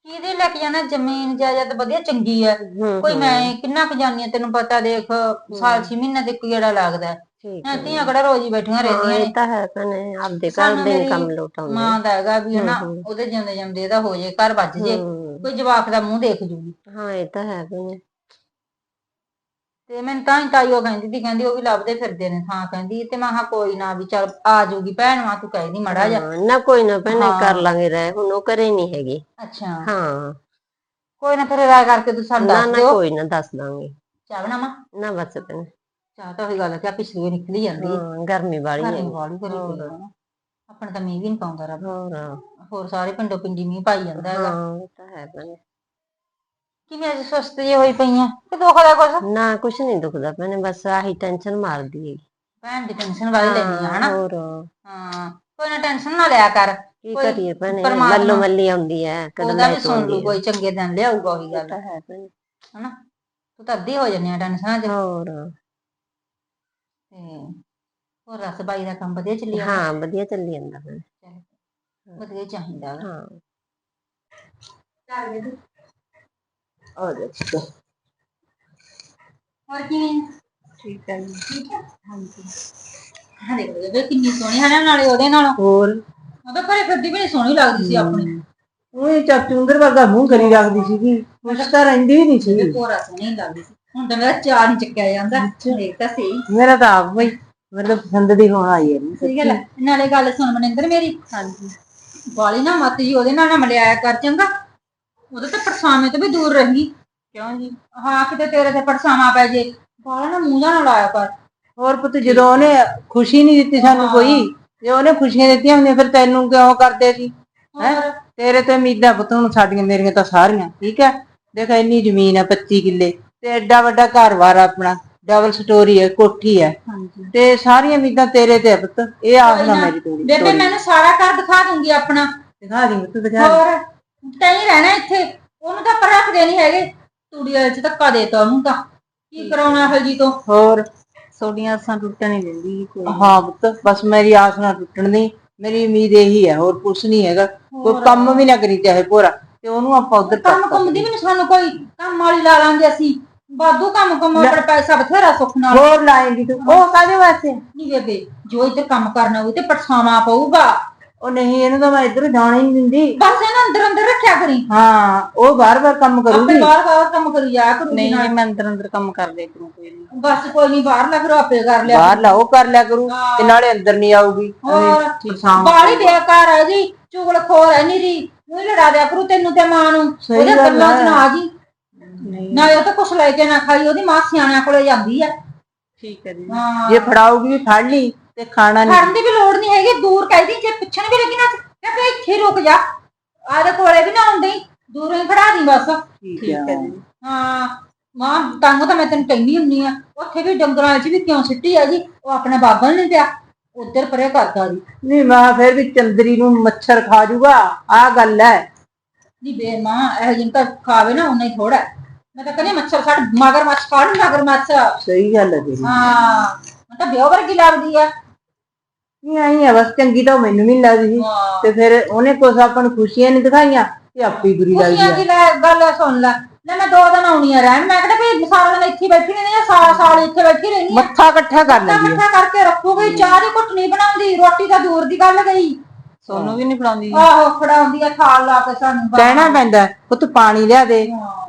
ਕਿਹਦੇ ਲੈ ਕੇ ਜਾਣਾ? ਜ਼ਮੀਨ ਜਾਇਦਾਦ ਵਧੀਆ ਚੰਗੀ ਹੂੰ ਕੋਈ ਹੂੰ, ਮੈਂ ਕਿੰਨਾ ਕੁ ਜਾਨੀ ਆ ਤੈਨੂੰ ਪਤਾ ਦੇਖ ਸਾਲ 6 ਮਹੀਨੇ ਦੇ ਕਿਹੜਾ ਲੱਗਦਾ। ਹੈ ਠੀਕ ਹਾਂ ਹੈ। ਧੀਆਂ ਕਿਹੜਾ ਰੋਜ਼ ਹੀ ਬੈਠੀਆਂ ਹਾਂ ਰਹਿੰਦੀਆਂ ਇਹ ਨੇ। ਤਾਂ ਹੈ ਭੈਣੇ ਆਪਦੇ ਘਰ ਸਾਨੂੰ ਦੇ ਮੇਰੀ ਕੰਮ ਲੋਟਾਉਂਦੇ ਮਾਂ ਦਾ ਹੈਗਾ ਵੀ ਹਨਾ ਹੂੰ, ਹੂੰ। ਉਹਦੇ ਜਿਉਂਦੇ ਜਿਉਂਦੇ ਇਹਦਾ ਹੋ ਜੇ ਘਰ ਵੱਜ ਜੇ ਹੂੰ, ਕੋਈ ਜਵਾਕ ਦਾ ਮੂੰਹ ਦੇਖ ਜੂਗੀ। ਹਾਂ ਇਹ ਤਾਂ ਹੈ ਭੈਣੇ। ਤੇ ਮੈਨੂੰ ਤਾਂ ਹੀ ਤਾਈ ਉਹ ਕਹਿੰਦੀ ਸੀ ਕਹਿੰਦੀ ਉਹ ਵੀ ਲੱਭਦੇ ਫਿਰਦੇ ਨੇ ਥਾਂ ਕਹਿੰਦੀ ਤੇ ਮੈਂ ਕਿਹਾ ਕੋਈ ਨਾ ਵੀ ਚੱਲ ਆ ਜਾਊਗੀ ਭੈਣ ਮਾਂ ਤੂੰ ਕਹਿੰਦੀ ਮੜਾ ਜਾ ਹਾਂ, ਨਾ ਕੋਈ ਨਾ ਭੈਣੇ ਹਾਂ। ਕਰ ਲਾਂਗੇ ਰਹਿ ਹੁਣ ਉਹ ਘਰੇ ਨਹੀਂ ਹੈਗੀ। ਅੱਛਾ। ਹਾਂ। ਕੋਈ ਨਾ ਫਿਰ ਰਾਇ ਕਰਕੇ ਤੂੰ ਸਾਨੂੰ ਨਾ ਦੱਸ ਨਾ ਦਿਓ। ਕੋਈ ਨਾ ਦੱਸ ਦਾਂਗੇ। ਚਾਹ ਬਣਾਵਾਂ ਨਾ ਬਸ ਭੈਣੇ। ਚਾਹ ਤਾਂ ਉਹੀ ਗੱਲ ਹੈ ਕਿ ਆ ਪਿਛਲੀ ਵਾਰ ਨਿਕਲੀ ਜਾਂਦੀ ਹੈ ਹਾਂ ਗਰਮੀ ਵਾਲੀ ਹੈ ਗਰਮੀ ਵਾਲੀ ਕਰੀ ਪਈ ਨਾ। ਆਪਣੇ ਤਾਂ ਮੀਂਹ ਵੀ ਨਹੀਂ ਪਾਉਂਦਾ ਰੱਬ। ਹੋਰ। ਹੋਰ ਸਾਰੇ ਪਿੰਡੋਂ ਪਿੰਡੀ ਮੀਂਹ ਪਾਈ ਜਾਂਦਾ ਹੈਗਾ। ਹਾਂ ਇਹ ਤਾਂ ਹੈ ਭੈਣੇ। ਕਿਵੇਂ ਅੱਜ ਸੁਸਤ ਜਿਹੀ ਹੋਈ ਪਈਆਂ ਕਿ ਦੁੱਖ ਦਾ ਕੁਛ? ਨਾ ਕੁਛ ਨਹੀਂ ਦੁਖਦਾ ਭੈਣੇ ਬਸ ਆਹੀ ਟੈਨਸ਼ਨ ਮਾਰਦੀ ਹੈ ਭੈਣ ਦੀ ਟੈਨਸ਼ਨ ਵਾਲੀ ਲੈਣੀ ਆ ਹਨਾ? ਹੋਰ। ਹਾਂ ਕੋਈ ਨਾ ਟੈਨਸ਼ਨ ਨਾ ਲਿਆ ਕਰ। ਕੀ ਕੋਈ ਕਰੀਏ ਭੈਣੇ ਪਰਮਾਤਮਾ- ਮੱਲੋ ਮੱਲੀ ਆਉਂਦੀ ਹੈ ਕਦੇ ਉਹਦਾ ਵੀ ਸੁਣ ਲੂ ਕੋਈ ਚੰਗੇ ਦਿਨ ਲਿਆਊਗਾ ਉਹੀ ਗੱਲ। ਤਾਂ ਹੈ ਭੈਣੇ। ਹਨਾ? ਤੂੰ ਤਾਂ ਅੱਧੀ ਹੋ ਜੰਨੀ ਆ ਟੈਨਸ਼ਨਾਂ 'ਚ। ਹੋਰ। ਤੇ ਹੋਰ ਰਸ ਬਾਈ ਦਾ ਕੰਮ ਵਧੀਆ ਚੱਲੀ ਜਾਂਦਾ? ਹਾਂ ਵਧੀਆ ਚੱਲੀ ਜਾਂਦਾ ਭੈਣੇ। ਵਧੀਆ ਹੀ ਚਾਹੀਦਾ ਵਾ। ਹਾਂ। ਆ ਠੀਕ ਆ ਹੋਰ ਕਿਵੇਂ? ਠੀਕ ਹੈ ਠੀਕ ਹੈ? ਹਾਂਜੀ। ਹਾਂ ਦੇਖ ਲਓ ਕਿੰਨੀ ਸੋਹਣੀ ਹੈ ਨਾ ਨਾਲੇ ਉਹਦੇ ਨਾਲ। ਹੋਰ? ਉਹਦਾ ਘਰੇ ਫਿਰਦੀ ਵੀ ਨੀ ਸੋਹਣੀ ਲੱਗਦੀ ਸੀ ਆਪਣੀ। ਉਹ ਚਾਚੂ ਅੰਦਰ ਵਰਗਾ ਮੂੰਹ ਕਰੀ ਰੱਖਦੀ ਸੀਗੀ। ਕੁਛ ਤਾਂ ਰਹਿੰਦੀ ਹੀ ਨਹੀਂ ਸੀ। ਕੋਰਾ ਸੋਹਣੀ ਲੱਗਦੀ ਸੀ। ਹੁਣ ਤਾਂ ਮੇਰਾ ਚਾਹ ਨਹੀਂ ਚੱਕਿਆ ਜਾਂਦਾ। ਦੇਖ ਤਾਂ ਸਹੀ। ਮੇਰਾ ਤਾਂ ਆਪ ਬਈ ਮਤਲਬ ਪਸੰਦ ਦੀ ਹੋਣ ਆਈ ਹੈ ਸਹੀ ਗੱਲ ਹੈ। ਨਾਲੇ ਗੱਲ ਸੁਣ ਮਨਿੰਦਰ ਮੇਰੀ। ਹਾਂਜੀ। ਵਾਲੀ ਨਾ ਮਤ ਜੀ ਉਹਦੇ ਨਾਲ ਨਾ ਮਲਿਆਇਆ ਕਰ ਚੰਗਾ। ਉਹਦੇ ਤੇ ਪਰਛਾਵੇਂ ਤੋਂ ਵੀ ਦੂਰ ਰਹੀ। ਕਿਉਂ ਜੀ? ਹਾਂ ਕਿਤੇ ਤੇਰੇ ਤੇ ਪਰਛਾਵਾਂ ਪੈ ਜੇ। ਵਾਲਾ ਨਾ ਮੂੰਹ ਨਾ ਲਾਇਆ ਕਰ। ਹੋਰ ਪੁੱਤ ਜਦੋਂ ਉਹਨੇ ਖੁਸ਼ੀ ਨਹੀਂ ਦਿੱਤੀ ਸਾਨੂੰ ਕੋਈ ਜੇ ਉਹਨੇ ਖੁਸ਼ੀਆਂ ਦਿੱਤੀਆਂ ਹੁੰਦੀਆਂ ਫਿਰ ਤੈਨੂੰ ਕਿਉਂ ਕਰਦੇ ਸੀ? ਹੈਂ? ਤੇਰੇ ਤੇ ਉਮੀਦਾਂ ਪੁੱਤ ਹੁਣ ਸਾਡੀਆਂ ਮੇਰੀਆਂ ਤਾਂ ਸਾਰੀਆਂ ਠੀਕ ਹੈ? ਦੇਖ ਇੰਨੀ ਜ਼ਮੀਨ ਹੈ 25 ਕਿੱਲੇ ਤੇ ਐਡਾ ਵੱਡਾ ਘਰ-ਬਾਰ ਆ ਆਪਣਾ ਡਬਲ ਸਟੋਰੀ ਹੈ ਕੋਠੀ ਹੈ। ਤੇ ਸਾਰੀਆਂ ਉਮੀਦਾਂ ਤੇਰੇ ਤੇ ਪੁੱਤ। ਇਹ ਆਸ ਨਾ ਨਾ, ਮੇਰੀ ਤੋੜੀ ਬੇਬੇ ਮੈਨੂੰ ਸਾਰਾ ਘਰ ਦਿਖਾ ਦੂੰਗੀ ਆਪਣਾ। ਦਿਖਾ ਦੀ ਪੁੱਤ ਦਿਖਾ। ਹੋਰ? ਤੈਂ ਹੀ ਰਹਿਣਾ ਇੱਥੇ। ਉਹਨੂੰ ਤਾਂ ਪਰ ਰੱਖਦੇ ਨਹੀਂ ਹੈਗੇ। ਤੂੜੀ ਵਾਲੇ ਚ ਧੱਕਾ ਦੇਤਾ ਉਹਨੂੰ ਤਾਂ। ਕੀ ਕਰਾਉਣਾ ਹਲਜੀ ਤੋਂ ਹੋਰ? ਸੋਡੀਆਂ ਆਸਾਂ ਟੁੱਟਣ ਨਹੀਂ ਦਿੰਦੀ ਕੋਈ। ਹਾਂ ਪੁੱਤ ਬਸ ਮੇਰੀ ਆਸ ਨਾ ਟੁੱਟਣ ਦੀ। ਮੇਰੀ ਉਮੀਦ ਇਹੀ ਹੈ ਹੋਰ ਕੁਛ ਨਹੀਂ ਹੈਗਾ। ਕੋਈ। ਕੰਮ ਵੀ ਨਾ ਕਰੀ ਚਾਹੇ ਭੋਰਾ। ਤੇ ਉਹਨੂੰ ਆਪਾਂ ਉਧਰ ਕੰਮ ਕੰਮ ਦੀ ਵੀ ਨੀ ਸਾਨੂੰ ਕੋਈ। ਕੰਮ ਵਾਲੀ ਲਾ ਲਾਂਗੇ ਅਸੀਂ। ਬਾਦੂ ਕੰਮ ਕੰਮ ਆਪਣਾ ਪੈਸਾ ਬਥੇਰਾ ਸੁੱਖ ਨਾਲ। ਹੋਰ ਲਾਏਂਗੀ ਤੂੰ। ਉਹ ਕਾਦੇ ਵਾਸਤੇ? ਨਹੀਂ ਬੇਬੇ ਜੋ ਇੱਧਰ ਕੰਮ ਕਰਨਾ ਹੋਵੇ ਤੇ ਪਰਛਾਵਾਂ ਪਊਗਾ। ਉਹ ਨਹੀਂ ਇਹਨੂੰ ਤਾਂ ਮੈਂ ਇੱਧਰ ਜਾਣ ਹੀ ਨਹੀਂ ਦਿੰਦੀ। ਬਸ ਇਹਨੂੰ ਅੰਦਰ ਅੰਦਰ ਰੱਖਿਆ ਕਰੀ। ਹਾਂ ਉਹ ਬਾਰ-ਬਾਰ ਕੰਮ ਆਪੇ ਕਰੂਗੀ। ਬਾਹਰ ਬਾਹਰ ਕੰਮ ਕਰੀ ਜਾਇਆ ਕਰੂਗੀ ਨਹੀਂ ਨਾਲ। ਜੀ ਮੈਂ ਅੰਦਰ ਅੰਦਰ ਕੰਮ ਕਰ ਦੇ ਕਰੂੰ ਕੋਈ ਨਹੀਂ। ਬਸ ਕੋਈ ਨਹੀਂ ਬਾਹਰ ਲੱਗ ਰੋ ਆਪੇ ਕਰ ਲਿਆ ਬਾਹਰ ਲਾ ਉਹ ਕਰ ਲਿਆ ਕਰੂ ਤੇ ਨਾਲੇ ਅੰਦਰ ਨਹੀਂ ਆਊਗੀ। ਹੋਰ? ਬਾਲੀ ਬੇਕਾਰ ਹੈ ਜੀ ਚੁਗਲ ਖੋਰ ਹੈ ਨੀਰੀ ਉਹ ਲੜਾ ਦਿਆ ਕਰੂ ਤੈਨੂੰ ਤੇ ਮਾਂ ਨੂੰ। ਸਹੀ ਉਹਦੇ ਗੱਲ ਗੱਲਾਂ ਚ। ਨਾ ਆ ਜੀ। ਨਹੀਂ। ਨਾਲੇ ਉਹ ਤਾਂ ਕੁਛ ਲੈ ਕੇ ਨਾ ਖਾਈ ਉਹਦੀ ਮਾਂ ਸਿਆਣਿਆਂ ਕੋਲੇ ਜਾਂਦੀ ਹੈ ਠੀਕ ਹੈ ਜੀ। ਹਾਂ। ਜੇ ਫੜਾਊਗੀ ਫੜ ਲਈ। ਤੇ ਖਾਣਾ ਨਹੀਂ। ਫੜਨ ਦੀ ਵੀ ਲੋੜ ਨਹੀਂ ਹੈਗੀ ਦੂਰ ਕਹਿਦੀ ਜੇ ਪਿੱਛੇ ਨੂੰ ਵੀ ਲੱਗੀ ਨਾ ਤੇ ਫੇ ਇੱਥੇ ਹੀ ਰੁਕ ਜਾ। ਆਦੇ ਕੋਲੇ ਵੀ ਨਾ ਆਉਂਦੇ ਦੂਰੋਂ ਹੀ ਖੜਾ ਦੀ ਬਸ। ਠੀਕ ਹੈ ਹੈ ਜੀ। ਹਾਂ ਮਾਂ ਤੰਗ ਤਾਂ ਮੈਂ ਤੈਨੂੰ ਕਹਿੰਦੀ ਹੁੰਨੀ ਆ ਉੱਥੇ ਵੀ ਡੰਗਰਾਂ 'ਚ ਵੀ ਕਿਉਂ ਸਿੱਟੀ ਆ ਜੀ? ਉਹ ਆਪਣਾ ਬਾਬਲ ਨਹੀਂ ਪਿਆ ਉਧਰ ਪਰੇ ਕਰਦਾ ਜੀ। ਨਹੀਂ ਮੈਂ ਫਿਰ ਵੀ ਚੰਦਰੀ ਨੂੰ ਮੱਛਰ ਖਾ ਜੂਗਾ। ਆ ਗੱਲ ਹੈ ਨਹੀਂ ਬੇ ਮਾਂ ਇਹ ਜਿੰਨ ਤਾਂ ਖਾਵੇ ਨਾ ਹੀ ਥੋੜਾ ਮੈਂ ਤਾਂ ਕਹਿੰਦੀ ਮੱਛਰ ਛੱਡ ਮਗਰ ਮੱਛ ਖਾਣ ਮਗਰ ਮੱਛ ਸਹੀ ਗੱਲ ਹੈ ਤੇਰੀ। ਹਾਂ ਮੈਂ ਤਾਂ ਬਿਓ ਵਰਗੀ ਲੱਗਦੀ ਆ। ਨਹੀਂ ਆਈ ਆ ਬਸ ਚੰਗੀ ਤਾਂ ਉਹ ਮੈਨੂੰ ਵੀ ਨੀ ਲੱਗਦੀ ਸੀ। ਤੇ ਫਿਰ ਉਹਨੇ ਕੁਛ ਆਪਾਂ ਨੂੰ ਖੁਸ਼ੀਆਂ ਨਹੀਂ ਦਿਖਾਈਆਂ ਤੇ ਆਪੇ ਬੁਰੀ ਲੱਗਦੀ ਆ। ਲੈ- ਗੱਲ ਸੁਣ ਲੈ। ਲੈ ਮੈਂ ਦੋ ਦਿਨ ਆਉਣੀ ਆ ਰਹਿਣ। ਮੈਂ ਕਿਹੜਾ ਵੀ ਸਾਰਾ ਦਿਨ ਇੱਥੇ ਹੀ ਬੈਠੀ ਰਹਿੰਦੀ ਆ ਸਾਰਾ ਸਾਲ ਇੱਥੇ ਬੈਠੀ ਰਹਿੰਦੀ ਆ। ਮੱਥਾ ਇਕੱਠਾ ਕਰ ਲੈਂਦੀ ਆ। ਇਕੱਠਾ ਕਰਕੇ ਰੱਖੂਗੀ ਚਾਹ ਦੀ ਘੁੱਟ ਨਹੀਂ ਬਣਾਉਂਦੀ ਰੋਟੀ ਤਾਂ ਦੂਰ ਦੀ ਗੱਲ ਗਈ। ਸੋਨੂੰ ਵੀ ਨਹੀਂ ਫੜਾਉਂਦੀ ਆਹੋ ਫੜਾਉਂਦੀ ਆ ਥਾਲ ਲਾ ਕੇ ਸਾਨੂੰ ਬਾਹਰ। ਕਹਿਣਾ ਪੈਂਦਾ ਉਹ ਤੂੰ ਪਾਣੀ ਲਿਆ ਦੇ।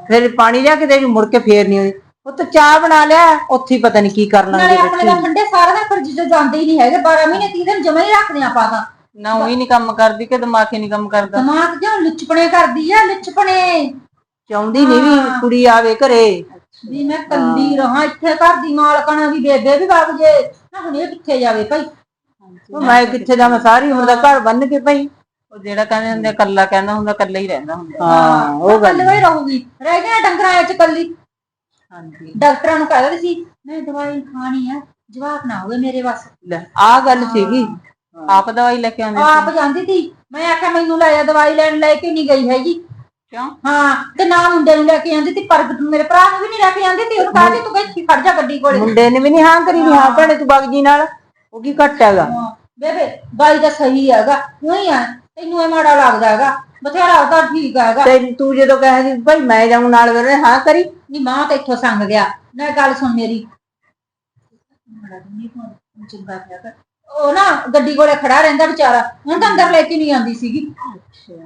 ਫਿਰ ਪਾਣੀ ਲਿਆ ਕੇ ਦੇ ਮੁੜ ਕੇ ਫੇਰ ਨਹੀਂ ਹੋਈ ਉਹ ਤਾਂ ਚਾਹ ਬਣਾ ਲਿਆ ਉੱਥੇ ਹੀ ਪਤਾ ਨਹੀਂ ਕੀ ਕਰ ਨਾਲੇ ਲਾਂਗੇ ਆਪਣੇ ਦਾ ਠੰਡੇ ਸਾਰਾ ਦਿਨ ਫਰਿੱਜ ਚ ਜਾਂਦੇ ਹੀ ਨਹੀਂ ਹੈਗੇ 12 ਮਹੀਨੇ 30 ਦਿਨ ਜਮਾ ਹੀ ਰੱਖਦੇ ਆਪਾਂ ਤਾਂ। ਨਾ ਉਹੀ ਨਹੀਂ ਕੰਮ ਕਰਦੀ ਕਿ ਦਿਮਾਗ ਹੀ ਨਹੀਂ ਕੰਮ ਕਰਦਾ। ਦਿਮਾਗ ਜਿਹਾ ਲੁੱਚਪਣੇ ਕਰਦੀ ਆ ਲੁੱਚਪਣੇ। ਚਾਹੁੰਦੀ ਨਹੀਂ ਵੀ ਕੁੜੀ ਆਵੇ ਘਰੇ। ਵੀ ਮੈਂ ਕੱਲੀ ਰਹਾ ਇੱਥੇ ਘਰ ਦੀ ਮਾਲਕਣਾ ਵੀ ਬੇਬੇ ਵੀ ਵਗ ਜੇ। ਨਾ ਹੁਣ ਇਹ ਕਿੱਥੇ ਜਾਵੇ ਭਾਈ? ਉਹ ਮੈਂ ਕਿੱਥੇ ਜਾਵਾਂ? ਸਾਰੀ ਉਮਰ ਦਾ ਘਰ ਬੰਨ ਕੇ ਭਾਈ। ਉਹ ਜਿਹੜਾ ਕਹਿੰਦੇ ਹੁੰਦੇ ਆ, ਕੱਲਾ ਕਹਿੰਦਾ ਹੁੰਦਾ ਕੱਲਾ ਹੀ ਰਹਿੰਦਾ ਹੁੰਦਾ। ਹਾਂ ਉਹ ਗੱਲ ਕੱਲੀ ਹੀ। ਰਹੂਗੀ। ਰਹਿ ਗਿਆ ਡੰਗਰਾਂ ਚ ਕੱਲੀ ਹਾਂਜੀ। ਡਾਕਟਰਾਂ ਨੂੰ ਕਹਿ ਸੀ ਮੈਂ ਦਵਾਈ ਖਾਣੀ ਆ ਜਵਾਬ ਨਾ ਹੋਵੇ ਮੇਰੇ ਵੱਸ। ਲੈ ਆ ਗੱਲ ਸੀਗੀ। ਆਪ ਦਵਾਈ ਲੈ ਕੇ ਆਉਂਦੇ ਆਪ ਜਾਂਦੀ ਸੀ। ਮੈਂ ਆਖਿਆ ਮੈਨੂੰ ਲੈ ਜਾ ਦਵਾਈ ਲੈਣ ਲੈ ਕੇ ਨਹੀਂ ਗਈ ਹੈਗੀ। ਕਿਉਂ? ਹਾਂ ਤੇ ਨਾ ਮੁੰਡੇ ਨੂੰ ਲੈ ਕੇ ਜਾਂਦੀ ਸੀ ਨੂੰ ਮੇਰੇ ਭਰਾ ਨੂੰ ਵੀ ਨਹੀਂ ਲੈ ਕੇ ਜਾਂਦੀ ਸੀ। ਉਹਨੂੰ ਕਹਿੰਦੀ ਤੂੰ ਇੱਥੇ ਖੜ ਜਾ ਗੱਡੀ ਕੋਲੇ। ਮੁੰਡੇ ਨੇ ਵੀ ਨਹੀਂ ਹਾਂ ਕਰੀ ਹਾਂ ਭੈਣੇ ਤੂੰ ਬਗਜੀ ਨਾਲ। ਉਹ ਕੀ ਘੱਟ ਹੈਗਾ? ਬੇਬੇ ਬਾਈ ਦਾ ਸਹੀ ਹੈਗਾ। ਆ ਤੈਨੂੰ ਇਹ ਮਾੜਾ ਲੱਗਦਾ ਹੈਗਾ। ਬਥੇਰਾ ਉਹਦਾ ਠੀਕ ਹੈਗਾ। ਤੇ ਤੂੰ ਜਦੋਂ ਕਹੇ ਭਾਈ ਮੈਂ ਜਾਊਂ ਨਾਲ ਹਾਂ ਕਰੀ। ਮਾਂ ਤਾਂ ਇੱਥੋਂ ਸੰਗ ਗਿਆ। ਨਾ ਗੱਲ ਸੁਣ ਮੇਰੀ। ਚੰਗਾ ਪਿਆ ਕਰ। ਉਹ ਨਾ ਗੱਡੀ ਕੋਲੇ ਖੜਾ ਰਹਿੰਦਾ ਵਿਚਾਰਾ ਹੁਣ ਤਾਂ ਅੰਦਰ ਲੈ ਕੇ ਨਹੀਂ ਆਂਦੀ ਸੀਗੀ।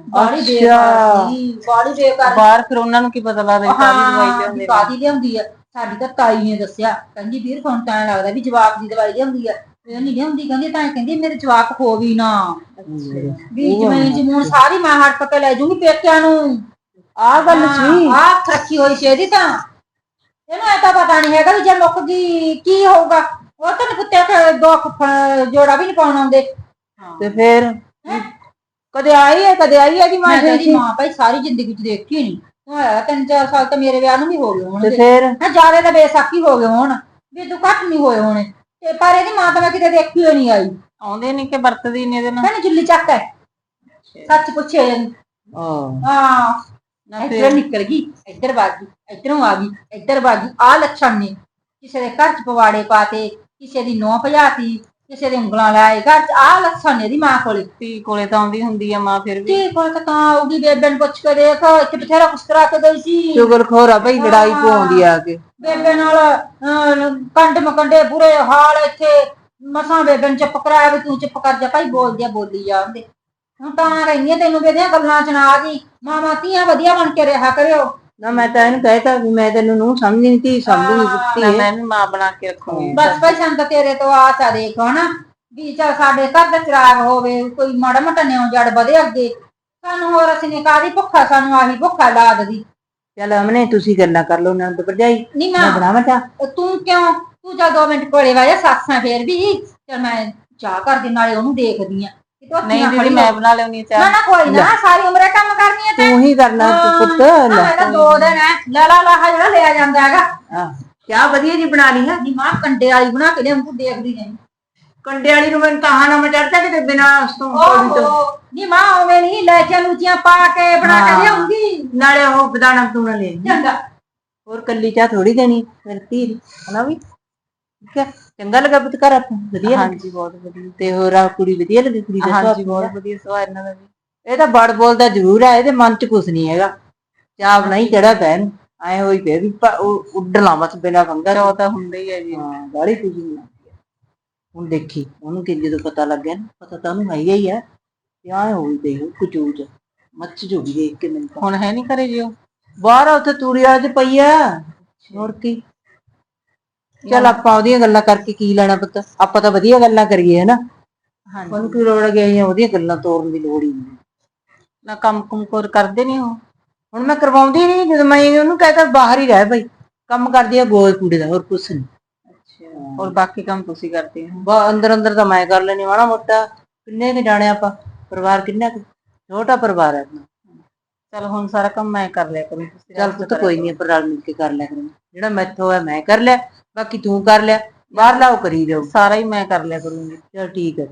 ਬਾੜੀ ਬੇਕਾਰ ਸੀ ਬਾੜੀ ਬੇਕਾਰ ਬਾਹਰ ਫਿਰ ਉਹਨਾਂ ਨੂੰ ਕੀ ਪਤਾ ਲੱਗਦਾ ਵੀ ਕਾਹਦੀ ਦਵਾਈ ਹਾਂ ਲਿਆਉਂਦੇ ਨੇ। ਕਾਦੀ ਲਿਆਉਂਦੀ ਆ। ਸਾਡੀ ਤਾਂ ਤਾਈ ਨੇ ਦੱਸਿਆ ਕਹਿੰਦੀ ਵੀਰ ਹੁਣ ਤਾਂ ਐਂ ਲੱਗਦਾ ਵੀ ਜਵਾਕ ਦੀ ਦਵਾਈ ਲਿਆਉਂਦੀ ਆ। ਇਹ ਨਹੀਂ ਲਿਆਉਂਦੀ ਕਹਿੰਦੀ ਤਾਂ ਐਂ ਕਹਿੰਦੀ ਮੇਰੇ ਜਵਾਕ ਹੋ ਵੀ ਨਾ। ਵੀ ਜਿਵੇਂ ਜਮੂਨ ਸਾਰੀ ਮੈਂ ਹੜਪ ਕੇ ਲੈ ਜੂੰਗੀ ਪੇਕਿਆਂ ਨੂੰ। ਆ ਗੱਲ ਸੀ ਆਹ ਰੱਖੀ ਹੋਈ ਸੀ ਇਹਦੀ ਤਾਂ। ਇਹਨੂੰ ਐ ਤਾਂ ਪਤਾ ਨਹੀਂ ਹੈਗਾ ਵੀ ਜੇ ਮੁੱਕ ਗਈ ਕੀ ਹੋਊਗਾ। ਉਹ ਤਾਂ ਨੀ ਕੁੱਤੇ ਤੇ ਦੋ ਖ- ਜੋੜਾ ਵੀ ਨਹੀਂ ਪਾਉਣ ਆਉਂਦੇ। ਤੇ ਫਿਰ? ਕਦੇ ਆਈ ਹੈ ਕਦੇ ਆਈ ਹੈ ਦੀ ਮਾਂ ਮੈਂ ਤਾਂ ਇਹਦੀ ਸੀ ਮਾਂ ਭਾਈ ਸਾਰੀ ਜ਼ਿੰਦਗੀ ਚ ਦੇਖੀ ਨਹੀਂ ਹੋਇਆ ਤਿੰਨ ਚਾਰ ਸਾਲ ਤਾਂ ਮੇਰੇ ਵਿਆਹ ਨੂੰ ਵੀ ਹੋ ਗਏ ਤੇ ਹੋਣਗੇ ਫਿਰ? ਹਾਂ ਜ਼ਿਆਦਾ ਤਾਂ ਬੇਸਾਖੀ ਹੋ ਗਏ ਹੋਣ। ਵੀ ਤੂੰ ਘੱਟ ਨਹੀਂ ਹੋਏ ਹੋਣੇ। ਤੇ ਪਰ ਇਹਦੀ ਮਾਂ ਤਾਂ ਮੈਂ ਕਿਤੇ ਦੇਖੀ ਹੋਈ ਨਹੀਂ ਆਈ। ਆਉਂਦੇ ਨਹੀਂ ਕਿ ਵਰਤਦੀ ਨਹੀਂ ਇਹਦੇ ਨਾਲ? ਕਹਿੰਦੀ ਜੁੱਲੀ ਚੱਕ ਹੈ। ਸੱਚ ਪੁੱਛੇ। ਹਾਂ ਹਾਂ। ਨਾ ਇੱਧਰ ਨਿਕਲ ਗਈ ਇੱਧਰ ਵਗ ਇੱਧਰੋਂ ਆ ਗਈ ਇੱਧਰ ਵਗ ਆ ਲੱਛਣ ਨੇ। ਕਿਸੇ ਦੇ ਘਰ ਚ ਪਵਾੜੇ ਪਾਤੇ ਕਿਸੇ ਦੀ ਨੋਹ ਭਜਾਤੀ ਕਿਸੇ ਦੇ ਉਂਗਲਾਂ ਲਾਏ। ਘਰ ਚ ਆ ਲੱਛਣ ਨੇ ਦੀ ਮਾਂ ਕੋਲੇ। ਧੀ ਕੋਲੇ ਤਾਂ ਆਉਂਦੀ ਹੁੰਦੀ ਆ ਮਾਂ ਫਿਰ ਵੀ। ਕੀ ਕੋਲ ਤਾਂ ਤਾਂ ਆਉਗੀ ਬੇਬੇ ਨੂੰ ਪੁੱਛ ਕੇ ਦੇਖ ਇੱਥੇ ਬਥੇਰਾ ਕੁਛ ਕਰਾ ਕੇ ਗਈ ਸੀ। ਸ਼ੁਗਰ ਖੋਰਾ ਭਾਈ ਲੜਾਈ ਪਵਾਉਂਦੀ ਆ ਕੇ ਬੇਬੇ ਨਾਲ ਅਹ, ਕੰਡ ਮਕੰਡੇ ਬੁਰੇ ਹਾਲ ਇੱਥੇ। ਮਸਾਂ ਬੇਬੇ ਨੂੰ ਚੁੱਪ ਕਰਾਇਆ ਵੀ ਤੂੰ ਚੁੱਪ ਕਰ ਜਾ। ਭਾਈ ਬੋਲਦੀ ਆ ਬੋਲੀ ਜਾ ਉਹਦੇ ਹੁਣ ਤਾਂ ਕਹਿੰਦੀ ਆ ਤੈਨੂੰ ਬੇਦੀਆਂ ਗੱਲਾਂ ਚ ਆ ਗਈ ਮਾਮਾ ਧੀਆਂ ਵਧੀਆ ਬਣ ਕੇ ਰਿਹਾ ਕਰਿਓ। ਨਾ ਮੈਂ ਤਾਂ ਇਹਨੂੰ ਕਹਿਤਾ ਵੀ ਮੈਂ ਤੈਨੂੰ ਨੂੰ ਸਮਝੀ ਨਹੀਂ ਤੀ ਸਮਝੂਗੀ ਨਾ ਪੁੱਤੀ ਮੈਂ ਵੀ ਮਾਂ ਬਣਾ ਕੇ ਰੱਖੂਗੀ। ਬਸ ਭਾਈ ਸਾਨੂੰ ਤਾਂ ਤੇਰੇ ਤੋਂ ਆਸ ਆ ਦੇਖ ਹਨਾ। ਵੀ ਚੱਲ ਸਾਡੇ ਘਰ ਦਾ ਚਿਰਾਗ ਹੋਵੇ ਕੋਈ ਮਾੜਾ ਮੋਟਾ ਨਿਉ ਜੜ ਵਧੇ ਅੱਗੇ। ਸਾਨੂੰ ਹੋਰ ਅਸੀਂ ਨੇ ਕਾਦੀ ਭੁੱਖਾ ਸਾਨੂੰ ਆਹੀ ਭੁੱਖਾ ਲਾਦ ਦੀ। ਚੱਲ ਅਮਨੇ ਤੁਸੀਂ ਗੱਲਾਂ ਕਰ ਲਓ ਨੰਦ ਭਰਜਾਈ। ਨਹੀਂ ਮੈਂ ਬਣਾਵਾਂ ਚਾਹ। ਤੂੰ ਕਿਉਂ? ਤੂੰ ਚੱਲ ਦੋ ਮਿੰਟ ਕੋਲੇ ਵਾਜਾ ਸੱਸਾਂ ਫੇਰ ਵੀ। ਚਲ ਮੈਂ ਚਾਹ ਕਰਦੀ ਨਾਲੇ ਉਹਨੂੰ ਦੇਖਦੀ ਆ। ਨਹੀਂ ਦੀਦੀ ਮੈਂ ਬਣਾ ਲਿਆਉਣੀ ਨਾ ਚਾਹ। ਨਾ ਕੋਈ ਨਾ ਸਾਰੀ ਉਮਰੇ ਕੰਮ ਕਰਨੀ ਹੈ ਤੇ। ਤੂੰ ਹੀ ਕਰਨਾ ਤੂੰ ਪੁੱਤ ਹਾਂ, ਲੈ। ਮੈਂ ਤਾਂ ਦੋ ਦਿਨ ਹੈ ਲੈ ਲਾ ਲਾਹਾ ਜਿਹੜਾ ਲਿਆ ਜਾਂਦਾ ਹੈਗਾ। ਹਾਂ। ਚਾਹ ਵਧੀਆ ਜੀ ਬਣਾ ਲਈ ਹੈ ਨਹੀਂ ਮਾਂ ਕੰਡੇ ਵਾਲੀ ਬਣਾ ਕੇ ਲਿਆਉਂ ਤੂੰ ਦੇਖਦੀ ਨਹੀਂ। ਕੰਡੇ ਵਾਲੀ ਨੂੰ ਮੈਂ ਨਾ ਮੈਂ ਚੜਦਾ ਕਿਤੇ ਬਿਨਾ ਉਸ ਤੋਂ ਪੌੜੀ ਤੋਂ। ਓਹੋ ਨਹੀਂ ਮਾਂ ਉਵੇਂ ਨਹੀਂ ਲੈ ਕੇ ਲੂਚੀਆਂ ਪਾ ਕੇ ਬਣਾ ਕੇ ਹਾਂ। ਲਿਆਉਂਗੀ ਨਾਲੇ ਉਹ ਬਦਾਣਾ ਤੂੰ ਲੈ ਲਈ। ਚੰਗਾ। ਹੋਰ ਕੱਲੀ ਚਾਹ ਥੋੜੀ ਦੇਣੀ ਮੇਰੀ ਧੀ ਦੀ, ਹਨਾ ਵੀ? ਠੀਕ ਹੈ ਚੰਗਾ ਲੱਗਾ ਪੁੱਤ ਘਰ ਆਪਾਂ ਵਧੀਆ ਲੱਗਾ। ਹਾਂਜੀ ਬਹੁਤ ਵਧੀਆ। ਤੇ ਹੋਰ ਆ ਕੁੜੀ ਵਧੀਆ ਲੱਗੀ ਕੁੜੀ ਦਾ ਹਾਂਜੀ ਬਹੁਤ ਵਧੀਆ ਸੁਭਾਅ ਇਹਨਾਂ ਦਾ ਵੀ। ਇਹ ਤਾਂ ਬੜ ਬੋਲਦਾ ਜ਼ਰੂਰ ਹੈ ਇਹਦੇ ਮਨ 'ਚ ਕੁਝ ਨਹੀਂ ਹੈਗਾ। ਚਾਹ ਬਣਾਈ ਚੜਾ ਬੈਨ ਐ ਹੋਈ ਪਈ ਵੀ ਉਹ ਉੱਡਣਾ ਬਸ ਬਿਨਾ ਫੰਗਾ ਚਾਹ ਤਾਂ ਹੁੰਦਾ ਹੀ ਹੈ ਜੀ। ਹਾਂ ਬਾੜੀ ਕੁਝ ਨਹੀਂ ਹੁਣ ਦੇਖੀ ਉਹਨੂੰ ਕਿ ਜਦੋਂ ਪਤਾ ਲੱਗ ਗਿਆ ਨਾ ਪਤਾ ਤਾਂ ਉਹਨੂੰ ਹੈਗਾ ਹੀ ਆ ਤੇ ਆਏ ਹੋਈ ਦੇਖ ਕੁਚੂਚ ਮੱਚ ਜੂਗੀ ਦੇਖ ਕੇ ਮੈਨੂੰ। ਹੁਣ ਹੈ ਨਹੀਂ ਘਰੇ ਜਿਓ ਬਾਹਰ ਆ ਉੱਥੇ ਤੂੜੀ ਵਾਲੇ 'ਚ ਪਈ ਆ। ਹੋਰ ਕੀ? ਚਲ ਆਪਾਂ ਉਹਦੀਆਂ ਗੱਲਾਂ ਕਰਕੇ ਕੀ ਲੈਣਾ ਪੁੱਤ? ਆਪਾਂ ਤਾਂ ਵਧੀਆ ਗੱਲਾਂ ਕਰੀਏ ਹਨਾ? ਹਾਂਜੀ। ਉਹਨੂੰ ਕੀ ਲੋੜ ਗਈ ਉਹਦੀਆਂ ਗੱਲਾਂ ਤੋਰਨ ਦੀ ਲੋੜ ਹੀ ਨਹੀਂ। ਨਾ ਕੰਮ ਕੁਮ ਕੋਰ ਕਰਦੇ ਨਹੀਂ ਉਹ। ਹੁਣ ਮੈਂ ਕਰਵਾਉਂਦੀ ਨਹੀਂ ਜਦੋਂ ਮੈਂ ਉਹਨੂੰ ਕਹਤਾ ਬਾਹਰ ਹੀ ਰਹਿ ਭਾਈ ਕੰਮ ਕਰਦੀ ਆ ਗੋਲ ਕੂੜੇ ਦਾ ਹੋਰ ਕੁਛ ਨਹੀਂ ਅੱਛਾ। ਔਰ ਬਾਕੀ ਕੰਮ ਤੁਸੀਂ ਕਰਦੇ ਹੋ। ਬਾ ਅੰਦਰ ਅੰਦਰ ਤਾਂ ਮੈਂ ਕਰ ਲੈਣੀ ਮਾੜਾ ਮੋਟਾ ਕਿੰਨੇ ਕੁ ਜਾਣੇ ਆਪਾਂ? ਪਰਿਵਾਰ ਕਿੰਨਾ ਕੁ? ਛੋਟਾ ਪਰਿਵਾਰ ਹੈ ਆਪਣਾ। ਚਲ ਹੁਣ ਸਾਰਾ ਕੰਮ ਮੈਂ ਕਰ ਲਿਆ ਕਰੂੰ ਤੁਸੀਂ ਚੱਲ ਪੁੱਤ ਕੋਈ ਨਹੀਂ ਆਪਾਂ ਰਲ ਮਿਲ ਕੇ ਕਰ ਲਿਆ ਕਰਾਂਗੇ ਜਿਹੜਾ ਮੈਥੋਂ ਹੈ ਮੈਂ ਕਰ ਲਿਆ। ਬਾਕੀ ਤੂੰ ਕਰ ਲਿਆ ਬਾਹਰ ਲਾਓ ਕਰੀ ਜਾਓ। ਸਾਰਾ ਹੀ ਮੈਂ ਕਰ ਲਿਆ ਕਰੂੰਗੀ। ਚਲ ਠੀਕ ਹੈ।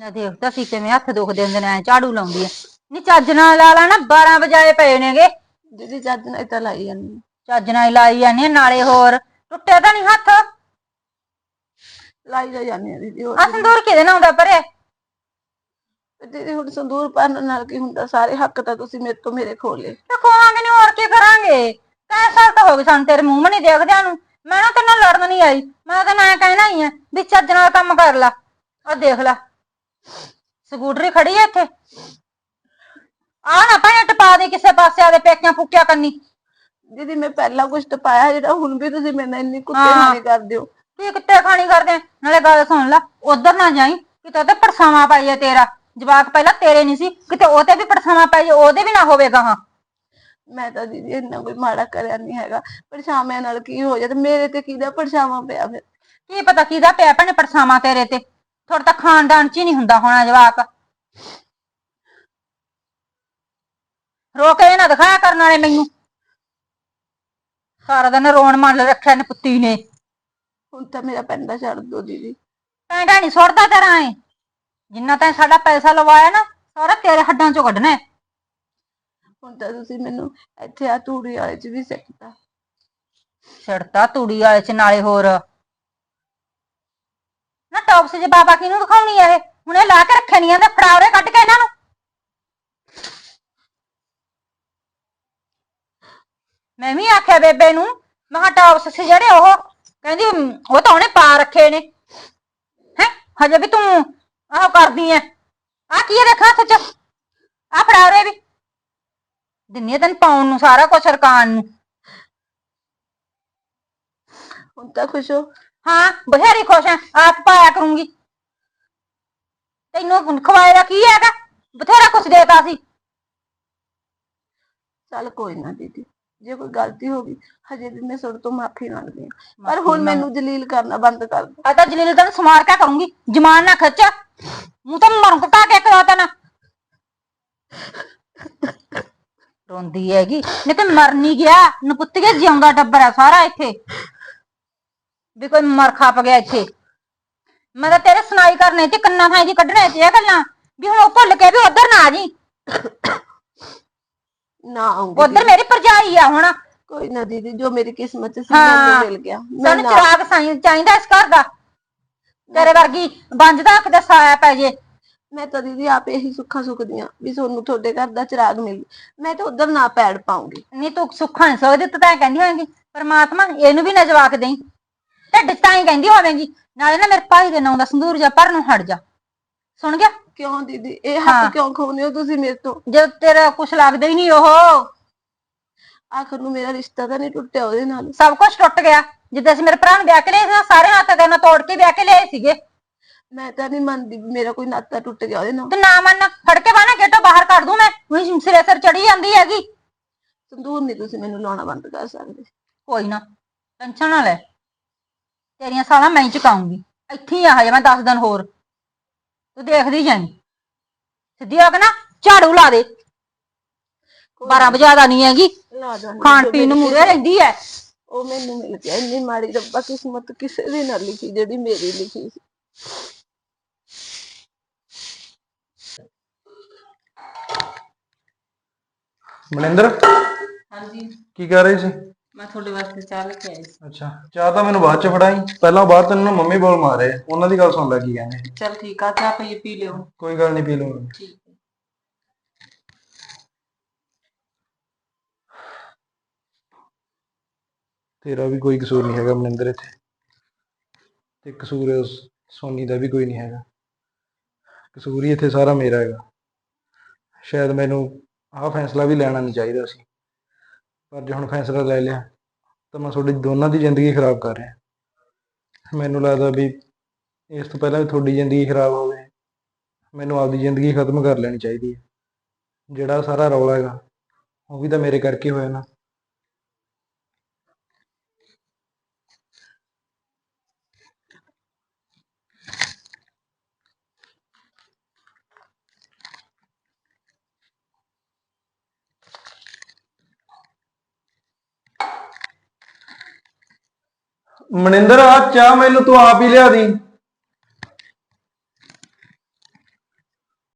ਨਾ ਦੇਖ ਤਾਂ ਸੀ ਕਿਵੇਂ ਹੱਥ ਦੁਖਦੇ ਹੁੰਦੇ ਨੇ ਐਂ ਝਾੜੂ ਲਾਉਂਦੀ ਆ। ਨਹੀਂ ਚੱਜ ਨਾਲ ਲਾ ਲਾ ਨਾ 12 ਵਜਾਏ ਪਏ ਨੇਗੇ। ਦੀਦੀ ਜੱਜ ਨੇ ਤਾਂ ਲਾਈ ਜਾਂਦੀ ਚੱਜ ਨਾਲ ਹੀ ਲਾਈ ਜਾਂਦੀ ਆ, ਨਾਲੇ ਹੋਰ ਟੁੱਟੇ ਤਾਂ ਨਹੀਂ ਹੱਥ? ਲਾਈ ਜਾ ਜਾਂਦੀ ਆ ਦੀਦੀ ਹੋਰ ਆ ਸੰਦੂਰ ਕਿਹਦੇ ਨਾਲ ਹੁੰਦਾ ਪਰੇ। ਦੀਦੀ ਹੁਣ ਸੰਦੂਰ ਪਾਣ ਨਾਲ ਕੀ ਹੁੰਦਾ ਸਾਰੇ ਹੱਕ ਤਾਂ ਤੁਸੀਂ ਮੇਰੇ ਤੋਂ ਮੇਰੇ ਖੋਹ ਲਏ। ਤੇ ਖੋਵਾਂਗੇ ਨਹੀਂ ਹੋਰ ਕੀ ਕਰਾਂਗੇ? ਕਈ ਸਾਲ ਤਾਂ ਹੋ ਗਏ ਸਾਨੂੰ ਤੇਰੇ ਮੂੰਹ ਨਹੀਂ ਦੇਖਦਿਆਂ ਨੂੰ। ਮੈਂ ਨਾ ਤੇਰੇ ਨਾਲ ਲੜਨ ਨਹੀਂ ਆਈ। ਮੈਂ ਤਾਂ ਮੈਂ ਕਹਿਣਾ ਹੀ ਆ ਵੀ ਚੱਜ ਨਾਲ ਕੰਮ ਕਰ ਲੈ। ਆ ਦੇਖ ਲੈ। ਸਕੂਟਰੀ ਖੜੀ ਐ ਇੱਥੇ। ਆ ਨਾ ਭਾਵੇਂ ਟਪਾ ਦੇ ਕਿਸੇ ਪਾਸੇ ਆਦੇ ਪੇਕਿਆਂ ਫੁੱਕਿਆ ਕੰਨੀ। ਦੀਦੀ ਮੈਂ ਪਹਿਲਾਂ ਕੁਝ ਟਪਾਇਆ ਜਿਹੜਾ ਹੁਣ ਵੀ ਤੁਸੀਂ ਮੇਰੇ ਨਾਲ ਇੰਨੀ ਕੁੱਤੇ ਹਾਂ। ਕਰਦੇ ਹੋ। ਤੂੰ ਕਿੱਤੇ ਖਾਣੀ ਕਰਦੇ ਆਂ? ਨਾਲੇ ਗੱਲ ਸੁਣ ਲੈ ਉਧਰ ਨਾ ਜਾਈ ਕਿਤੇ ਤੇ ਪਰਛਾਵਾਂ ਪਾਈਏ ਤੇਰਾ। ਜਵਾਕ ਪਹਿਲਾਂ ਤੇਰੇ ਨਹੀਂ ਸੀ ਕਿਤੇ ਉਹ ਤੇ ਵੀ ਪਰਛਾਵਾਂ ਪਾਈਏ ਉਹਦੇ ਵੀ ਨਾ ਹੋਵੇਗਾ ਹਾਂ। ਮੈਂ ਤਾਂ ਦੀਦੀ ਇੰਨਾ ਕੋਈ ਮਾੜਾ ਕਰਿਆ ਨਹੀਂ ਹੈਗਾ ਪਰਛਾਵਿਆਂ ਨਾਲ ਕੀ ਹੋ ਜਾਂਦਾ ਮੇਰੇ ਤੇ ਕਿਹਦਾ ਪਰਛਾਵਾਂ ਪਿਆ ਫਿਰ? ਕੀ ਪਤਾ ਕਿਹਦਾ ਪਿਆ ਭੈਣੇ ਪਰਛਾਵਾਂ ਤੇਰੇ ਤੇ ਥੋੜਾ ਤਾਂ ਖਾਨਦਾਨ ਚ ਹੀ ਨਹੀਂ ਹੁੰਦਾ ਹੋਣਾ ਜਵਾਕ। ਰੋਕ ਇਹ ਨਾ ਦਿਖਾਇਆ ਕਰਨ ਵਾਲੇ ਮੈਨੂੰ। ਸਾਰਾ ਦਿਨ ਰੋਣ ਮੰਨ ਰੱਖਿਆ ਨੇ ਪੁੱਤੀ ਨੇ। ਹੁਣ ਤਾਂ ਮੇਰਾ ਪੈਂਦਾ ਛੱਡ ਦੋ ਦੀਦੀ। ਪੈਂਡਾ ਨਹੀਂ ਸੁੱਟਦਾ ਤੇਰਾ ਐ। ਜਿੰਨਾ ਤੈਂ ਸਾਡਾ ਪੈਸਾ ਲਵਾਇਆ ਨਾ ਸਾਰਾ ਤੇਰੇ ਹੱਡਾਂ ਚੋਂ ਕੱਢਣਾ ਹੈ। ਹੁਣ ਤਾਂ ਤੁਸੀਂ ਮੈਨੂੰ ਇੱਥੇ ਆ ਤੂੜੀ ਵਾਲੇ ਚ ਵੀ ਸਿੱਟਦਾ ਛੜਤਾ ਤੂੜੀ ਵਾਲੇ ਚ ਨਾਲੇ ਹੋਰ। ਨਾ ਟੌਪਸ ਜੇ ਬਾਬਾ ਕਿਹਨੂੰ ਦਿਖਾਉਣੀ ਆ ਇਹ? ਹੁਣ ਇਹ ਲਾ ਕੇ ਰੱਖੇ ਨਹੀਂ ਆਂਦੇ ਫੜਾਵਰੇ ਕੱਢ ਕੇ ਇਹਨਾਂ ਨੂੰ। ਮੈਂ ਵੀ ਆਖਿਆ ਬੇਬੇ ਨੂੰ ਮੈਂ ਕਿਹਾ ਟੌਪਸ ਸੀ ਜਿਹੜੇ ਉਹ ਕਹਿੰਦੀ "ਹਮ, ਉਹ ਤਾਂ ਉਹਨੇ ਪਾ ਰੱਖੇ ਨੇ। ਹੈ? ਹਜੇ ਵੀ ਤੂੰ ਆਹ ਕਰਦੀ ਐ। ਆ ਕੀ ਹੈ ਦੇਖਾ ਸੱਚ ਆ ਫੜਾਵਰੇ ਵੀ। ਦਿੰਨੀ ਆ ਤੈਨੂੰ ਪਾਉਣ ਨੂੰ ਸਾਰਾ ਕੁਝ ਸਰਕਾਰ ਨੂੰ। ਹੁਣ ਤਾਂ ਖੁਸ਼ ਹੋ। ਹਾਂ ਬਥੇਰੀ ਖੁਸ਼ ਆ ਆਪ ਪਾਇਆ ਕਰੂੰਗੀ। ਤੈਨੂੰ ਖਵਾਏਗਾ ਕੀ ਹੈਗਾ? ਬਥੇਰਾ ਕੁਛ ਦੇਤਾ ਸੀ। ਚੱਲ ਕੋਈ ਨਾ ਦੀਦੀ। ਜੇ ਕੋਈ ਗਲਤੀ ਹੋ ਗਈ ਹਜੇ ਵੀ ਮੈਂ ਤੁਹਾਡੇ ਤੋਂ ਮਾਫੀ ਮੰਗਦੀ ਹਾਂ। ਪਰ ਹੁਣ ਮੈਨੂੰ ਜਲੀਲ ਕਰਨਾ ਬੰਦ ਕਰ ਦਿਓ। ਆ ਤਾਂ ਜਲੀਲ ਤੈਨੂੰ ਸਮਾਰ ਕੇ ਕਰੂੰਗੀ? ਜਮਾਨ ਨਾ ਖੱਚ ਮੂੰ ਤਾਂ ਮਰਨ ਕਟਾ ਕੇ ਕਰਵਾਤਾ ਨਾ। ਰੋਂਦੀ ਹੈਗੀ। ਨਹੀਂ ਤੇ ਮਰ ਨਹੀਂ ਗਿਆ। ਨਪੁੱਤੀਏ ਜਿਉਂਦਾ ਟੱਬਰ ਆ ਸਾਰਾ ਇੱਥੇ। ਵੀ ਕੋਈ ਮਰ ਖੱਪ ਗਿਆ ਇੱਥੇ। ਮੈਂ ਤਾਂ ਤੇਰੇ ਸੁਣਾਈ ਕਰਨੇ ਤੇ ਕੰਨਾਂ ਥਾਂ ਦੀ ਕੱਢਣੇ ਤੇ ਇਹ ਗੱਲਾਂ। ਵੀ ਹੁਣ ਉਹ ਭੁੱਲ ਕੇ ਵੀ ਉਧਰ ਨਾ ਆ ਜੀ। ਨਾ ਆਉਂਗੀ ਉਧਰ ਮੇਰੀ ਭਰਜਾਈ ਆ ਹੁਣ। ਕੋਈ ਨਾ ਦੀਦੀ ਜੋ ਮੇਰੀ ਕਿਸਮਤ ਚ ਸੀ। ਮੈਨੂੰ ਮਿਲ ਗਿਆ। ਮੈਂ ਸਾਨੂੰ ਨਾ ਚਿਰਾਗ ਸਾਈਂ ਚਾਹੀਦਾ ਇਸ ਘਰ ਦਾ? ਤੇਰੇ ਵਰਗੀ ਬੰਜ ਦਾ ਕਿਤੇ ਸਾਇਆ ਪੈ ਜੇ। ਮੈਂ ਤਾਂ ਦੀਦੀ ਆਪ ਇਹੀ ਸੁੱਖਾਂ ਸੁਖਦੀਆਂ ਵੀ ਤੁਹਾਨੂੰ ਤੁਹਾਡੇ ਘਰ ਦਾ ਚਿਰਾਗ ਮਿਲ ਮੈਂ ਤਾਂ ਉਧਰ ਨਾ ਪੈੜ ਪਾਉਂਗੀ। ਨਹੀਂ ਤੂੰ ਸੁੱਖਾਂ ਨਹੀਂ ਸਕਦੀ ਤੂੰ ਤਾਂ ਐਂ ਕਹਿੰਦੀ ਹੋਵੇਂਗੀ ਪਰਮਾਤਮਾ ਇਹਨੂੰ ਵੀ ਨਾ ਜਵਾਕ ਦੇਈ। ਢਿੱਡ 'ਚ ਤਾਂ ਹੀ ਕਹਿੰਦੀ ਹੋਵੇਂਗੀ ਨਾਲੇ ਨਾ ਮੇਰੇ ਭਾਈ ਦੇ ਨਾਂ ਦਾ ਸੰਦੂਰ ਜਾ ਪਰ ਨੂੰ ਹਟ ਜਾ। ਸੁਣ ਗਿਆ? ਕਿਉਂ ਦੀਦੀ? ਇਹ ਹਾਂ। ਹੱਥ ਕਿਉਂ ਖੋਨੇ ਹੋ ਤੁਸੀਂ ਮੇਰੇ ਤੋਂ? ਜਦ ਤੇਰਾ ਕੁਛ ਲੱਗਦਾ ਹੀ ਨਹੀਂ ਉਹ। ਆਖਰ ਨੂੰ ਮੇਰਾ ਰਿਸ਼ਤਾ ਤਾਂ ਨਹੀਂ ਟੁੱਟਿਆ ਉਹਦੇ ਨਾਲ। ਸਭ ਕੁਝ ਟੁੱਟ ਗਿਆ। ਜਿੱਦਾਂ ਅਸੀਂ ਮੇਰੇ ਭਰਾ ਨੂੰ ਵਿਆਹ ਕੇ ਲਿਆਏ ਸੀ ਨਾ, ਸਾਰੇ ਹੱਥ ਦੇ ਨਾਲ ਤੋੜ ਕੇ ਵਿਆਹ ਕੇ ਲਿਆਏ ਸੀਗੇ। ਮੈਂ ਤਾਂ ਨਹੀਂ ਮੰਨਦੀ ਵੀ ਮੇਰਾ ਕੋਈ ਨਾਤਾ ਟੁੱਟ ਗਿਆ ਉਹਦੇ ਨਾਲ। ਤੂੰ ਨਾ ਮੰਨ ਫੜ ਕੇ ਬਾਣਾ ਗੇਟੋਂ ਬਾਹਰ ਕੱਢ ਦੂੰ ਮੈਂ। ਉਹੀ ਸਿਰੇ ਸਿਰ ਚੜੀ ਜਾਂਦੀ ਹੈਗੀ। ਸੰਦੂਰ ਨਹੀਂ ਤੁਸੀਂ ਮੈਨੂੰ ਲਾਉਣਾ ਬੰਦ ਕਰ ਸਕਦੇ। ਕੋਈ ਨਾ ਟੈਨਸ਼ਨ ਨਾ ਲੈ। ਤੇਰੀਆਂ ਸਾਲਾਂ ਮੈਂ ਹੀ ਚੁਕਾਉਂਗੀ। ਇੱਥੇ ਹੀ ਆ ਹਜੇ ਮੈਂ 10 ਦਿਨ ਹੋਰ। ਤੂੰ ਦੇਖਦੀ ਜਾਈਂ। ਸਿੱਧੀ ਆ ਕੇ ਨਾ ਝਾੜੂ ਲਾ ਦੇ। 12 ਵਜੇ ਦਾ ਨਹੀਂ ਹੈਗੀ। ਲਾ ਦਾਂਗੀ ਖਾਣ ਪੀਣ ਨੂੰ ਮੇਰੀ ਮੂਰੇ ਰਹਿੰਦੀ ਐ। ਉਹ ਮੈਨੂੰ ਮਿਲ ਗਿਆ ਇੰਨੀ ਮਾੜੀ ਰੱਬਾ ਕਿਸਮਤ ਕਿਸੇ ਦੀ ਨਾ ਲਿਖੀ ਜਿਹੜੀ ਮੇਰੀ ਲਿਖੀ ਸੀ। ਮਨਿੰਦਰ ਹਾਂਜੀ। ਕੀ ਕਰ ਰਹੀ ਸੀ? ਮੈਂ ਤੁਹਾਡੇ ਵਾਸਤੇ ਚਾਹ ਲੈ ਕੇ ਆਈ ਸੀ। ਅੱਛਾ ਚਾਹ ਤਾਂ ਮੈਨੂੰ ਬਾਅਦ ਚ ਫੜਾਈ। ਪਹਿਲਾਂ ਬਾਹਰ ਤੈਨੂੰ ਨਾ ਮੰਮੀ ਬੋਲ ਮਾਰੇ। ਉਹਨਾਂ ਦੀ ਗੱਲ ਸੁਣ ਲੈ ਕੀ ਕਹਿੰਦੇ ਚਲ ਠੀਕ ਆ ਚਾਹ ਪਈ ਪੀ ਲਿਓ। ਕੋਈ ਗੱਲ ਨਹੀਂ ਪੀ ਲਵਾਂਗੇ ਠੀਕ ਹੈ ਤੇਰਾ ਵੀ ਕੋਈ ਕਸੂਰ ਨਹੀਂ ਹੈਗਾ ਮਨਿੰਦਰ ਇੱਥੇ। ਤੇ ਕਸੂਰ ਉਸ ਸੋਨੀ ਦਾ ਵੀ ਕੋਈ ਨਹੀਂ ਹੈਗਾ। ਕਸੂਰ ਹੀ ਇੱਥੇ ਸਾਰਾ ਮੇਰਾ ਹੈਗਾ। ਸ਼ਾਇਦ ਮੈਨੂੰ ਆਹ ਫੈਸਲਾ ਵੀ ਲੈਣਾ ਨਹੀਂ ਚਾਹੀਦਾ ਸੀ। ਪਰ ਜੇ ਹੁਣ ਫੈਸਲਾ ਲੈ ਲਿਆ, ਤਾਂ ਮੈਂ ਤੁਹਾਡੀ ਦੋਨਾਂ ਦੀ ਜ਼ਿੰਦਗੀ ਖਰਾਬ ਕਰ ਰਿਹਾ। ਮੈਨੂੰ ਲੱਗਦਾ ਵੀ ਇਸ ਤੋਂ ਪਹਿਲਾਂ ਵੀ ਤੁਹਾਡੀ ਜ਼ਿੰਦਗੀ ਖਰਾਬ ਹੋਵੇ, ਮੈਨੂੰ ਆਪਦੀ ਜ਼ਿੰਦਗੀ ਖਤਮ ਕਰ ਲੈਣੀ ਚਾਹੀਦੀ ਹੈ। ਜਿਹੜਾ ਸਾਰਾ ਰੌਲਾ ਹੈਗਾ, ਉਹ ਵੀ ਤਾਂ ਮੇਰੇ ਕਰਕੇ ਹੋਇਆ ਨਾ। ਮਨਿੰਦਰ ਆ ਚਾਹ ਮੈਨੂੰ ਤੂੰ ਆਪ ਹੀ ਲਿਆ ਦੀ।